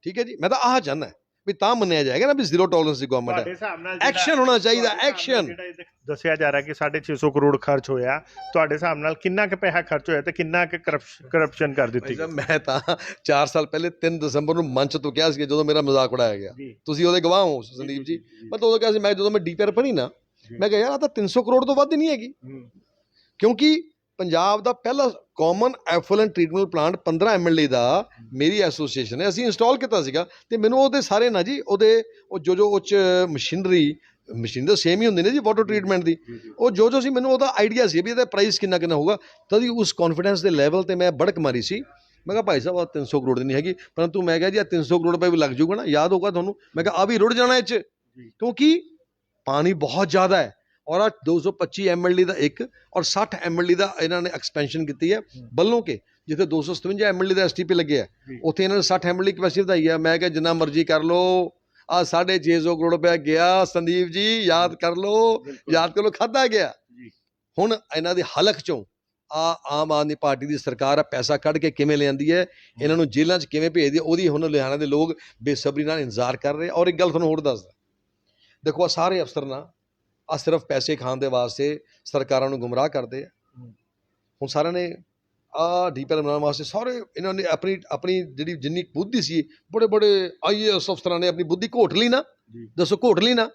ਠੀਕ ਹੈ ਜੀ ਮੈਂ ਤਾਂ ਆਹ ਚਾਹੁੰਦਾ ਵੀ ਤਾਂ ਮੰਨਿਆ ਜਾਏਗਾ ਨਾ ਵੀ ਜ਼ੀਰੋ ਟੋਲਰੈਂਸ ਦੀ ਗਵਰਨਮੈਂਟ ਹੈ। ਐਕਸ਼ਨ ਹੋਣਾ ਚਾਹੀਦਾ ਐਕਸ਼ਨ ਦੱਸਿਆ ਜਾ ਰਿਹਾ ਕਿ 650 ਕਰੋੜ ਖਰਚ ਹੋਇਆ ਤੁਹਾਡੇ ਹਿਸਾਬ ਨਾਲ ਕਿੰਨਾ ਕੁ ਪੈਸਾ ਖਰਚ ਹੋਇਆ ਤੇ ਕਿੰਨਾ ਕੁ ਕਰਪਸ਼ਨ ਕਰ ਦਿੱਤੀ? ਮੈਂ ਤਾਂ 4 ਸਾਲ ਪਹਿਲੇ 3 ਦਸੰਬਰ ਨੂੰ ਮੰਚ ਤੋਂ ਕਿਹਾ ਸੀ ਜਦੋਂ ਮੇਰਾ ਮਜ਼ਾਕ ਉਡਾਇਆ ਗਿਆ। ਤੁਸੀਂ ਉਹਦੇ ਗਵਾਹ ਹੋ ਸੰਦੀਪ ਜੀ। ਮੈਂ ਤਾਂ ਉਦੋਂ ਕਿਹਾ ਸੀ ਮੈਂ ਜਦੋਂ ਮੈਂ ਡੀਪੀਆਰ ਪੜ੍ਹੀ ਨਾ ਮੈਂ ਕਿਹਾ ਯਾਰ ਆ ਤਾਂ 300 ਕਰੋੜ ਤੋਂ ਵੱਧ ਨਹੀਂ ਹੈਗੀ। ਕਿਉਂਕਿ ਪੰਜਾਬ ਦਾ ਪਹਿਲਾ common effluent treatment plant 15 MLA ਦਾ ਮੇਰੀ ਐਸੋਸੀਏਸ਼ਨ ਹੈ। ਅਸੀਂ ਇੰਸਟਾਲ ਕੀਤਾ ਸੀਗਾ ਤੇ ਮੈਨੂੰ ਉਹਦੇ ਸਾਰੇ ਨਾ ਜੀ ਉਹਦੇ ਉਹ ਜੋ ਜੋ ਉਹ ਚ ਮਸ਼ੀਨਰੀ ਮਸ਼ੀਨ ਤਾਂ ਸੇਮ ਹੀ ਹੁੰਦੀ ਨੇ ਜੀ ਵਾਟਰ ਟ੍ਰੀਟਮੈਂਟ ਦੀ। ਉਹ ਜੋ ਜੋ ਸੀ ਮੈਨੂੰ ਉਹਦਾ ਆਈਡੀਆ ਸੀ ਵੀ ਇਹਦਾ ਪ੍ਰਾਈਸ ਕਿੰਨਾ ਕਿੰਨਾ ਹੋਊਗਾ। ਤਦ ਹੀ ਉਸ ਕੌਨਫੀਡੈਂਸ ਦੇ ਲੈਵਲ ਤੇ ਮੈਂ ਬੜਕ ਮਾਰੀ ਸੀ। ਮੈਂ ਕਿਹਾ ਭਾਈ ਸਾਹਿਬ ਆ 300 ਕਰੋੜ ਦੀ ਨਹੀਂ ਹੈਗੀ। ਪਰੰਤੂ ਮੈਂ ਕਿਹਾ ਜੀ ਆ 300 ਕਰੋੜ ਰੁਪਏ ਵੀ ਲੱਗ ਜਾਊਗਾ ਨਾ ਯਾਦ ਹੋਗਾ ਤੁਹਾਨੂੰ? ਮੈਂ ਕਿਹਾ ਆ ਵੀ ਰੁੜ ਜਾਣਾ ਇਹ ਚ। ਕਿਉਂਕਿ ਪਾਣੀ ਬਹੁਤ ਜ਼ਿਆਦਾ ਹੈ। ਔਰ ਆ 225 ਐਮਐਲਡੀ ਦਾ ਇੱਕ ਔਰ 60 ਐਮਐਲਡੀ ਦਾ ਇਹਨਾਂ ਨੇ ਐਕਸਪੈਂਸ਼ਨ ਕੀਤੀ ਹੈ। ਬੱਲੋਂ ਕੇ ਜਿੱਥੇ 257 ਐਮਐਲਡੀ ਦਾ ਐਸਟੀਪੀ ਲੱਗਿਆ। ਉੱਥੇ ਇਹਨਾਂ ਨੇ 60 ਐਮਐਲਡੀ ਕੈਪੈਸਿਟੀ ਵਧਾਈ ਹੈ। ਮੈਂ ਕਿਹਾ ਜਿੰਨਾ ਮਰਜ਼ੀ ਕਰ ਲਓ। ਆ 650 ਕਰੋੜ ਰੁਪਏ ਗਿਆ ਸੰਦੀਪ ਜੀ ਯਾਦ ਕਰ ਲਓ। ਯਾਦ ਕਰ ਲਓ ਖਾਦਾ ਗਿਆ। ਹੁਣ ਇਹਨਾਂ ਦੇ ਹਲਕ ਚੋਂ ਆ ਆਮ ਆਦਮੀ ਪਾਰਟੀ ਦੀ ਸਰਕਾਰ ਆ ਪੈਸਾ ਕੱਢ ਕੇ ਕਿਵੇਂ ਲਿਆਂਦੀ ਹੈ ਇਹਨਾਂ ਨੂੰ ਜੇਲ੍ਹਾਂ 'ਚ ਕਿਵੇਂ ਭੇਜਦੀ ਹੈ ਉਹਦੀ ਹੁਣ ਲੁਧਿਆਣਾ ਦੇ ਲੋਕ ਬੇਸਬਰੀ ਨਾਲ ਇੰਤਜ਼ਾਰ ਕਰ ਰਹੇ ਔਰ ਇੱਕ ਗੱਲ ਤੁਹਾਨੂੰ ਹੋਰ ਦੱਸਦਾ। ਦੇਖੋ ਆ ਸਾਰੇ ਅਫਸਰ ਨਾ ਆ ਸਿਰਫ ਪੈਸੇ ਖਾਣ ਦੇ ਵਾਸਤੇ ਸਰਕਾਰਾਂ ਨੂੰ ਗੁੰਮਰਾਹ ਕਰਦੇ ਆ। ਹੁਣ ਸਾਰਿਆਂ ਨੇ ਆ ਡੀਪੀਆਰ ਬਣਾਉਣ ਵਾਸਤੇ ਸਾਰੇ ਇਹਨਾਂ ਨੇ ਆਪਣੀ ਆਪਣੀ ਜਿਹੜੀ ਜਿੰਨੀ ਬੁੱਧੀ ਸੀ ਬੜੇ ਬੜੇ ਆਈਏਐਸ ਅਫਸਰਾਂ ਨੇ ਆਪਣੀ ਬੁੱਧੀ ਘੋਟ ਲਈ ਨਾ। ਦੱਸੋ ਘੋਟ ਲਈ ਨਾ।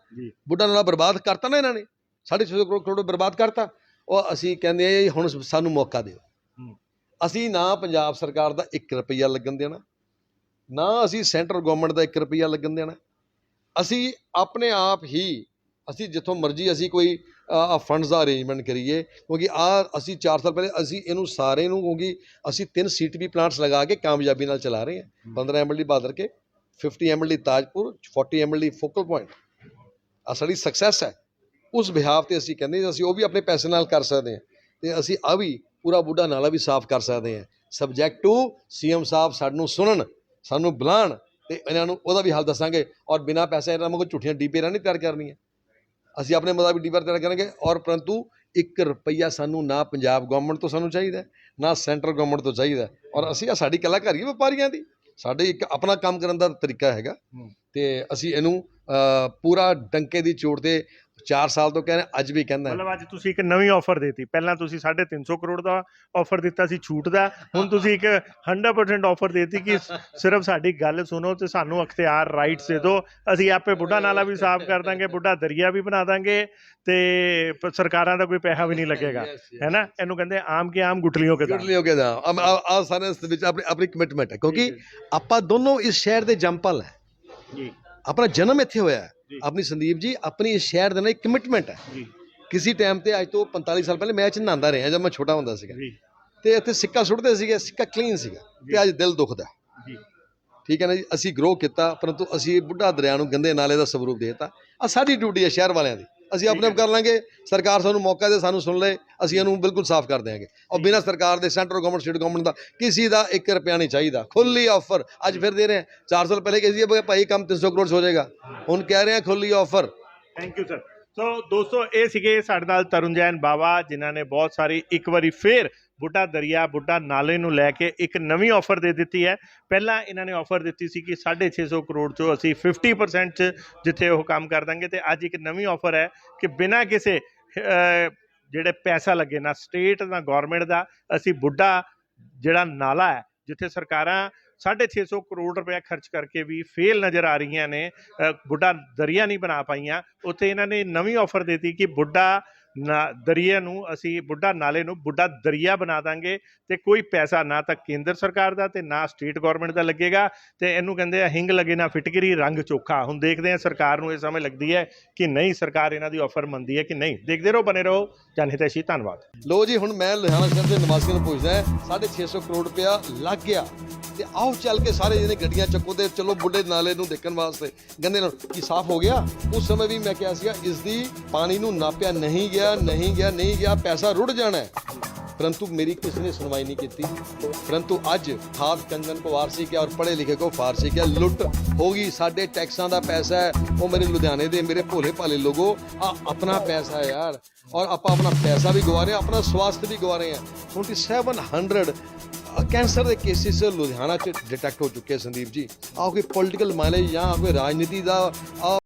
ਬੁੱਢਾ ਨਾਲਾ ਬਰਬਾਦ ਕਰਤਾ ਨਾ ਇਹਨਾਂ ਨੇ। 650 ਕਰੋੜ ਕਰੋੜ ਬਰਬਾਦ ਕਰਤਾ। ਉਹ ਅਸੀਂ ਕਹਿੰਦੇ ਆ ਹੁਣ ਸਾਨੂੰ ਮੌਕਾ ਦਿਓ। ਅਸੀਂ ਨਾ ਪੰਜਾਬ ਸਰਕਾਰ ਦਾ 1 ਰੁਪਈਆ ਲੱਗਣ ਦੇਣਾ। ਨਾ ਅਸੀਂ ਸੈਂਟਰ ਗਵਰਨਮੈਂਟ ਦਾ 1 ਰੁਪਈਆ ਲੱਗਣ ਦੇਣਾ। ਅਸੀਂ ਆਪਣੇ ਆਪ ਹੀ ਅਸੀਂ ਜਿੱਥੋਂ ਮਰਜ਼ੀ ਅਸੀਂ ਕੋਈ ਫੰਡਸ ਦਾ ਅਰੇਂਜਮੈਂਟ ਕਰੀਏ ਕਿਉਂਕਿ ਆ ਅਸੀਂ 4 ਸਾਲ ਪਹਿਲੇ ਅਸੀਂ ਇਹਨੂੰ ਸਾਰੇ ਨੂੰ ਕਿਉਂਕਿ ਅਸੀਂ ਤਿੰਨ ਸੀਟੀਪੀ ਪਲਾਂਟਸ ਲਗਾ ਕੇ ਕਾਮਯਾਬੀ ਨਾਲ ਚਲਾ ਰਹੇ ਹਾਂ। 15 ਐਮਐਲਡੀ ਬਾਦਰ ਕੇ 50 MLD Tajpur 40 MLD focal point ਆ ਸਾਡੀ ਸਕਸੈਸ ਹੈ। ਉਸ ਬਿਹਾਵ ਤੇ ਅਸੀਂ ਕਹਿੰਦੇ ਅਸੀਂ ਉਹ ਵੀ ਆਪਣੇ ਪੈਸੇ ਨਾਲ ਕਰ ਸਕਦੇ ਹਾਂ। ਤੇ ਅਸੀਂ ਆ ਵੀ ਪੂਰਾ ਬੁੱਢਾ ਨਾਲਾ ਵੀ ਸਾਫ਼ ਕਰ ਸਕਦੇ ਹਾਂ। ਸਬਜੈਕਟ ਟੂ ਸੀਐਮ ਸਾਹਿਬ ਸਾਨੂੰ ਸੁਣਨ ਸਾਨੂੰ ਬੁਲਾਣ ਤੇ ਇਹਨਾਂ ਨੂੰ ਉਹਦਾ ਵੀ ਹਾਲ ਦੱਸਾਂਗੇ ਔਰ ਬਿਨਾ ਪੈਸੇ ਇਹਨਾਂ ਨੂੰ ਝੂਠੀਆਂ ਡੀਪੀਆਂ ਨਹੀਂ ਤਿਆਰ ਕਰਨੀਆਂ ਅਸੀਂ ਆਪਣੇ ਮੁਤਾਬਿਕ ਡੀਪੀਆਰ ਤਿਆਰ ਕਰਾਂਗੇ ਔਰ ਪਰੰਤੂ 1 ਰੁਪਈਆ ਸਾਨੂੰ ਨਾ ਪੰਜਾਬ ਗਵਰਨਮੈਂਟ ਤੋਂ ਸਾਨੂੰ ਚਾਹੀਦਾ ਨਾ ਸੈਂਟਰਲ ਗਵਰਨਮੈਂਟ ਤੋਂ ਚਾਹੀਦਾ। ਔਰ ਅਸੀਂ ਆ ਸਾਡੀ ਕਲਾਕਾਰੀ ਹੈ ਵਪਾਰੀਆਂ ਦੀ ਸਾਡੇ ਇੱਕ ਆਪਣਾ ਕੰਮ ਕਰਨ ਦਾ ਤਰੀਕਾ ਹੈਗਾ। ਤੇ ਅਸੀਂ ਇਹਨੂੰ ਪੂਰਾ ਡੰਕੇ ਦੀ ਚੋਟ ਤੇ 4 ਸਾਲ ਤੋਂ ਕਹਿੰਦੇ ਅੱਜ ਵੀ ਕਹਿੰਦਾ ਮਤਲਬ ਅੱਜ ਤੁਸੀਂ ਇੱਕ ਨਵੀਂ ਆਫਰ ਦਿੱਤੀ। ਪਹਿਲਾਂ ਤੁਸੀਂ 350 ਕਰੋੜ ਦਾ ਆਫਰ ਦਿੱਤਾ ਸੀ ਛੂਟ ਦਾ। ਹੁਣ ਤੁਸੀਂ ਇੱਕ 100% ਆਫਰ ਦਿੱਤੀ ਕਿ ਸਿਰਫ ਸਾਡੀ ਗੱਲ ਸੁਣੋ ਤੇ ਸਾਨੂੰ ਅਖਤਿਆਰ ਰਾਈਟਸ ਦੇ ਦਿਓ। ਅਸੀਂ ਆਪੇ ਬੁੱਢਾ ਨਾਲਾ ਵੀ ਸਾਫ਼ ਕਰ ਦਾਂਗੇ ਬੁੱਢਾ ਦਰਿਆ ਵੀ ਬਣਾ ਦਾਂਗੇ ਤੇ ਸਰਕਾਰਾਂ ਦਾ ਕੋਈ ਪੈਸਾ ਵੀ ਨਹੀਂ ਲੱਗੇਗਾ। ਹੈ ਨਾ? ਇਹਨੂੰ ਕਹਿੰਦੇ ਆਮ ਕੇ ਆਮ ਗੁਟਲੀਆਂ ਕੇ ਦਾਮ। ਗੁੱਟਲੀ ਹੋ ਕੇ ਦਾ ਆ ਸਾਰੇ ਇਸ ਵਿੱਚ ਆਪਣੀ ਆਪਣੀ ਕਮਿਟਮੈਂਟ ਹੈ। ਕਿਉਂਕਿ ਆਪਾਂ ਦੋਨੋਂ ਇਸ ਸ਼ਹਿਰ ਦੇ ਜੰਪਲ ਹੈ। ਜੀ। ਆਪਣਾ ਜਨਮ ਇੱਥੇ ਹੋਇਆ ਹੈ। ਆਪਣੀ ਸੰਦੀਪ ਜੀ ਆਪਣੀ ਇਸ ਸ਼ਹਿਰ ਦੇ ਨਾਲ ਇੱਕ ਕਮਿਟਮੈਂਟ ਹੈ। ਜੀ। ਕਿਸੇ ਟਾਈਮ ਤੇ ਅੱਜ ਤੋਂ 45 ਸਾਲ ਪਹਿਲੇ ਮੈਂ 'ਚ ਨਹਾਉਂਦਾ ਰਿਹਾ ਜਦ ਮੈਂ ਛੋਟਾ ਹੁੰਦਾ ਸੀਗਾ। ਜੀ। ਤੇ ਇੱਥੇ ਸਿੱਕਾ ਸੁੱਟਦੇ ਸੀਗੇ ਸਿੱਕਾ ਕਲੀਨ ਸੀਗਾ ਤੇ ਅੱਜ ਦਿਲ ਦੁਖਦਾ। ਜੀ। ਠੀਕ ਹੈ ਨਾ ਜੀ? ਅਸੀਂ ਗਰੋ ਕੀਤਾ ਪਰੰਤੂ ਅਸੀਂ ਬੁੱਢਾ ਦਰਿਆ ਨੂੰ ਗੰਦੇ ਨਾਲੇ ਦਾ ਸਵਰੂਪ ਦੇਤਾ। ਆ ਸਾਡੀ ਡਿਊਟੀ ਹੈ ਸ਼ਹਿਰ ਵਾਲਿਆਂ ਦੀ। ਅਸੀਂ ਆਪਣੇ ਆਪ ਕਰ ਲਾਂਗੇ ਸਰਕਾਰ ਸਾਨੂੰ ਮੌਕਾ ਦੇ ਸਾਨੂੰ ਸੁਣ ਲੈ ਅਸੀਂ ਇਹਨੂੰ ਬਿਲਕੁਲ ਸਾਫ਼ ਕਰ ਦਿਆਂਗੇ। ਔਰ ਬਿਨਾਂ ਸਰਕਾਰ ਦੇ ਸੈਂਟਰ ਗਵਰਨਮੈਂਟ ਸਟੇਟ ਗਵਰਨਮੈਂਟ ਦਾ ਕਿਸੇ ਦਾ 1 ਰੁਪਿਆ ਨਹੀਂ ਚਾਹੀਦਾ। ਖੁੱਲੀ ਆਫਰ ਅੱਜ ਫਿਰ ਦੇ ਰਹੇ ਹਾਂ। 4 ਸਾਲ ਪਹਿਲੇ ਕਿਸੇ ਸੀ ਭਾਈ ਕੰਮ 300 ਕਰੋੜ ਹੋ ਜਾਏਗਾ। ਹੁਣ ਕਹਿ ਰਹੇ ਹਾਂ ਖੁੱਲੀ offer thank you sir so ਦੋਸਤੋ ਇਹ ਸੀਗੇ ਸਾਡੇ ਨਾਲ ਤਰੁਣ ਜੈਨ ਬਾਵਾ ਜਿਨ੍ਹਾਂ ਨੇ ਬਹੁਤ ਸਾਰੀ ਇੱਕ ਵਾਰੀ ਫੇਰ ਬੁੱਢਾ ਦਰਿਆ, ਬੁੱਢਾ ਨਾਲੇ ਨੂੰ ਲੈ ਕੇ ਇੱਕ ਨਵੀਂ ਆਫਰ ਦੇ ਦਿੱਤੀ ਹੈ। ਪਹਿਲਾਂ ਇਹਨਾਂ ਨੇ ਆਫਰ ਦਿੱਤੀ ਸੀ ਕਿ 650 ਕਰੋੜ ਚੋਂ ਅਸੀਂ 50% ਚ ਜਿੱਥੇ ਉਹ ਕੰਮ ਕਰ ਦਾਂਗੇ ਤੇ ਅੱਜ ਇੱਕ ਨਵੀਂ ਆਫਰ ਹੈ ਕਿ ਬਿਨਾਂ ਕਿਸੇ ਜਿਹੜੇ ਪੈਸਾ ਲੱਗੇ ਨਾ ਸਟੇਟ ਨਾ ਗਵਰਨਮੈਂਟ ਦਾ, ਅਸੀਂ ਬੁੱਢਾ ਜਿਹੜਾ ਨਾਲਾ ਹੈ, ਜਿੱਥੇ ਸਰਕਾਰਾਂ 650 ਕਰੋੜ ਰੁਪਏ ਖਰਚ ਕਰਕੇ ਵੀ ਫੇਲ ਨਜ਼ਰ ਆ ਰਹੀਆਂ ਨੇ ਬੁੱਢਾ ਦਰਿਆ ਨਹੀਂ ਬਣਾ ਪਾਈਆਂ, ਉੱਥੇ ਇਹਨਾਂ ਨੇ ਨਵੀਂ ਆਫਰ ਦਿੱਤੀ ਕਿ ਬੁੱਢਾ ਨਾ ਦਰਿਆ ਨੂੰ ਅਸੀਂ ਬੁੱਢਾ ਨਾਲੇ ਨੂੰ ਬੁੱਢਾ ਦਰਿਆ ਬਣਾ ਦਾਂਗੇ ਤੇ ਕੋਈ ਪੈਸਾ ਨਾ ਤਾਂ ਕੇਂਦਰ ਸਰਕਾਰ ਦਾ ਤੇ ਨਾ ਸਟੇਟ ਗਵਰਨਮੈਂਟ ਦਾ ਲੱਗੇਗਾ ਤੇ ਇਹਨੂੰ ਕਹਿੰਦੇ ਆ ਹਿੰਗ ਲੱਗੇ ਨਾ ਫਿਟਕਰੀ ਰੰਗ ਚੋਖਾ। ਹੁਣ ਦੇਖਦੇ ਆ ਸਰਕਾਰ ਨੂੰ ਇਹ ਸਮਝ ਲੱਗਦੀ ਹੈ ਕਿ ਨਹੀਂ ਸਰਕਾਰ ਇਹਨਾਂ ਦੀ ਆਫਰ ਮੰਨਦੀ ਹੈ ਕਿ ਨਹੀਂ। ਦੇਖਦੇ ਰਹੋ ਬਨੇ ਰਹੋ। ਜਨਹਿਤੈਸ਼ੀ ਧੰਨਵਾਦ। ਲੋ ਜੀ, ਹੁਣ ਮੈਂ ਲੁਧਿਆਣਾ ਸ਼ਹਿਰ ਦੇ ਨਿਵਾਸੀਆਂ ਨੂੰ ਪੁੱਛਦਾ ਹਾਂ 650 ਕਰੋੜ ਰੁਪਇਆ ਲੱਗ ਗਿਆ। ਤੇ ਆਓ ਚੱਲ ਕੇ ਸਾਰੇ ਜਿਹਨੇ ਗੱਡੀਆਂ ਚੱਕੋ ਤੇ ਚਲੋ ਬੁੱਢੇ ਨਾਲੇ ਨੂੰ ਦੇਖਣ ਵਾਸਤੇ ਗੰਦੇ ਨਾਲ ਕੀ ਸਾਫ਼ ਹੋ ਗਿਆ ਉਸ ਸਮੇਂ ਵੀ ਮੈਂ ਕਿਹਾ ਸੀਗਾ ਇਸ ਦੀ ਪਾਣੀ ਨੂੰ ਨਾਪਿਆ ਨਹੀਂ ਗਿਆ ਨਹੀਂ ਗਿਆ ਨਹੀਂ ਗਿਆ ਪੈਸਾ ਰੁੜ ਜਾਣਾ ਹੈ परंतु मेरी किसी ने सुनवाई नहीं की थी परंतु ਅੱਜ ਖਾਦ ਕੰਗਨ ਕੋ ਵਾਰਸੀ ਕਿਆ ਔਰ ਪੜ੍ਹੇ ਲਿਖੇ ਕੋ ਫਾਰਸੀ ਕਿਆ ਲੁੱਟ ਹੋਗੀ ਸਾਡੇ ਟੈਕਸਾਂ ਦਾ ਪੈਸਾ ਹੈ ਉਹ ਮੇਰੇ ਲੁਧਿਆਣੇ ਦੇ ਮੇਰੇ ਭੋਲੇ ਭਾਲੇ ਲੋਗੋ ਆ ਆਪਣਾ ਪੈਸਾ ਹੈ ਯਾਰ ਔਰ ਆਪਾਂ ਆਪਣਾ ਪੈਸਾ ਵੀ ਗਵਾ ਰਹੇ ਹਾਂ ਆਪਣਾ ਸਵਾਸਥ ਵੀ ਗਵਾ ਰਹੇ ਹਾਂ 2700 ਅ, ਕੈਂਸਰ ਦੇ ਕੇਸਿਸ ਲੁਧਿਆਣਾ ਚ ਡਿਟੈਕਟ ਹੋ ਚੁੱਕੇ ਸੰਦੀਪ ਜੀ। ਆਹ ਕੋਈ ਪੋਲਿਟੀਕਲ ਮਾਈਲੇਜ ਜਾਂ ਕੋਈ ਰਾਜਨੀਤੀ ਦਾ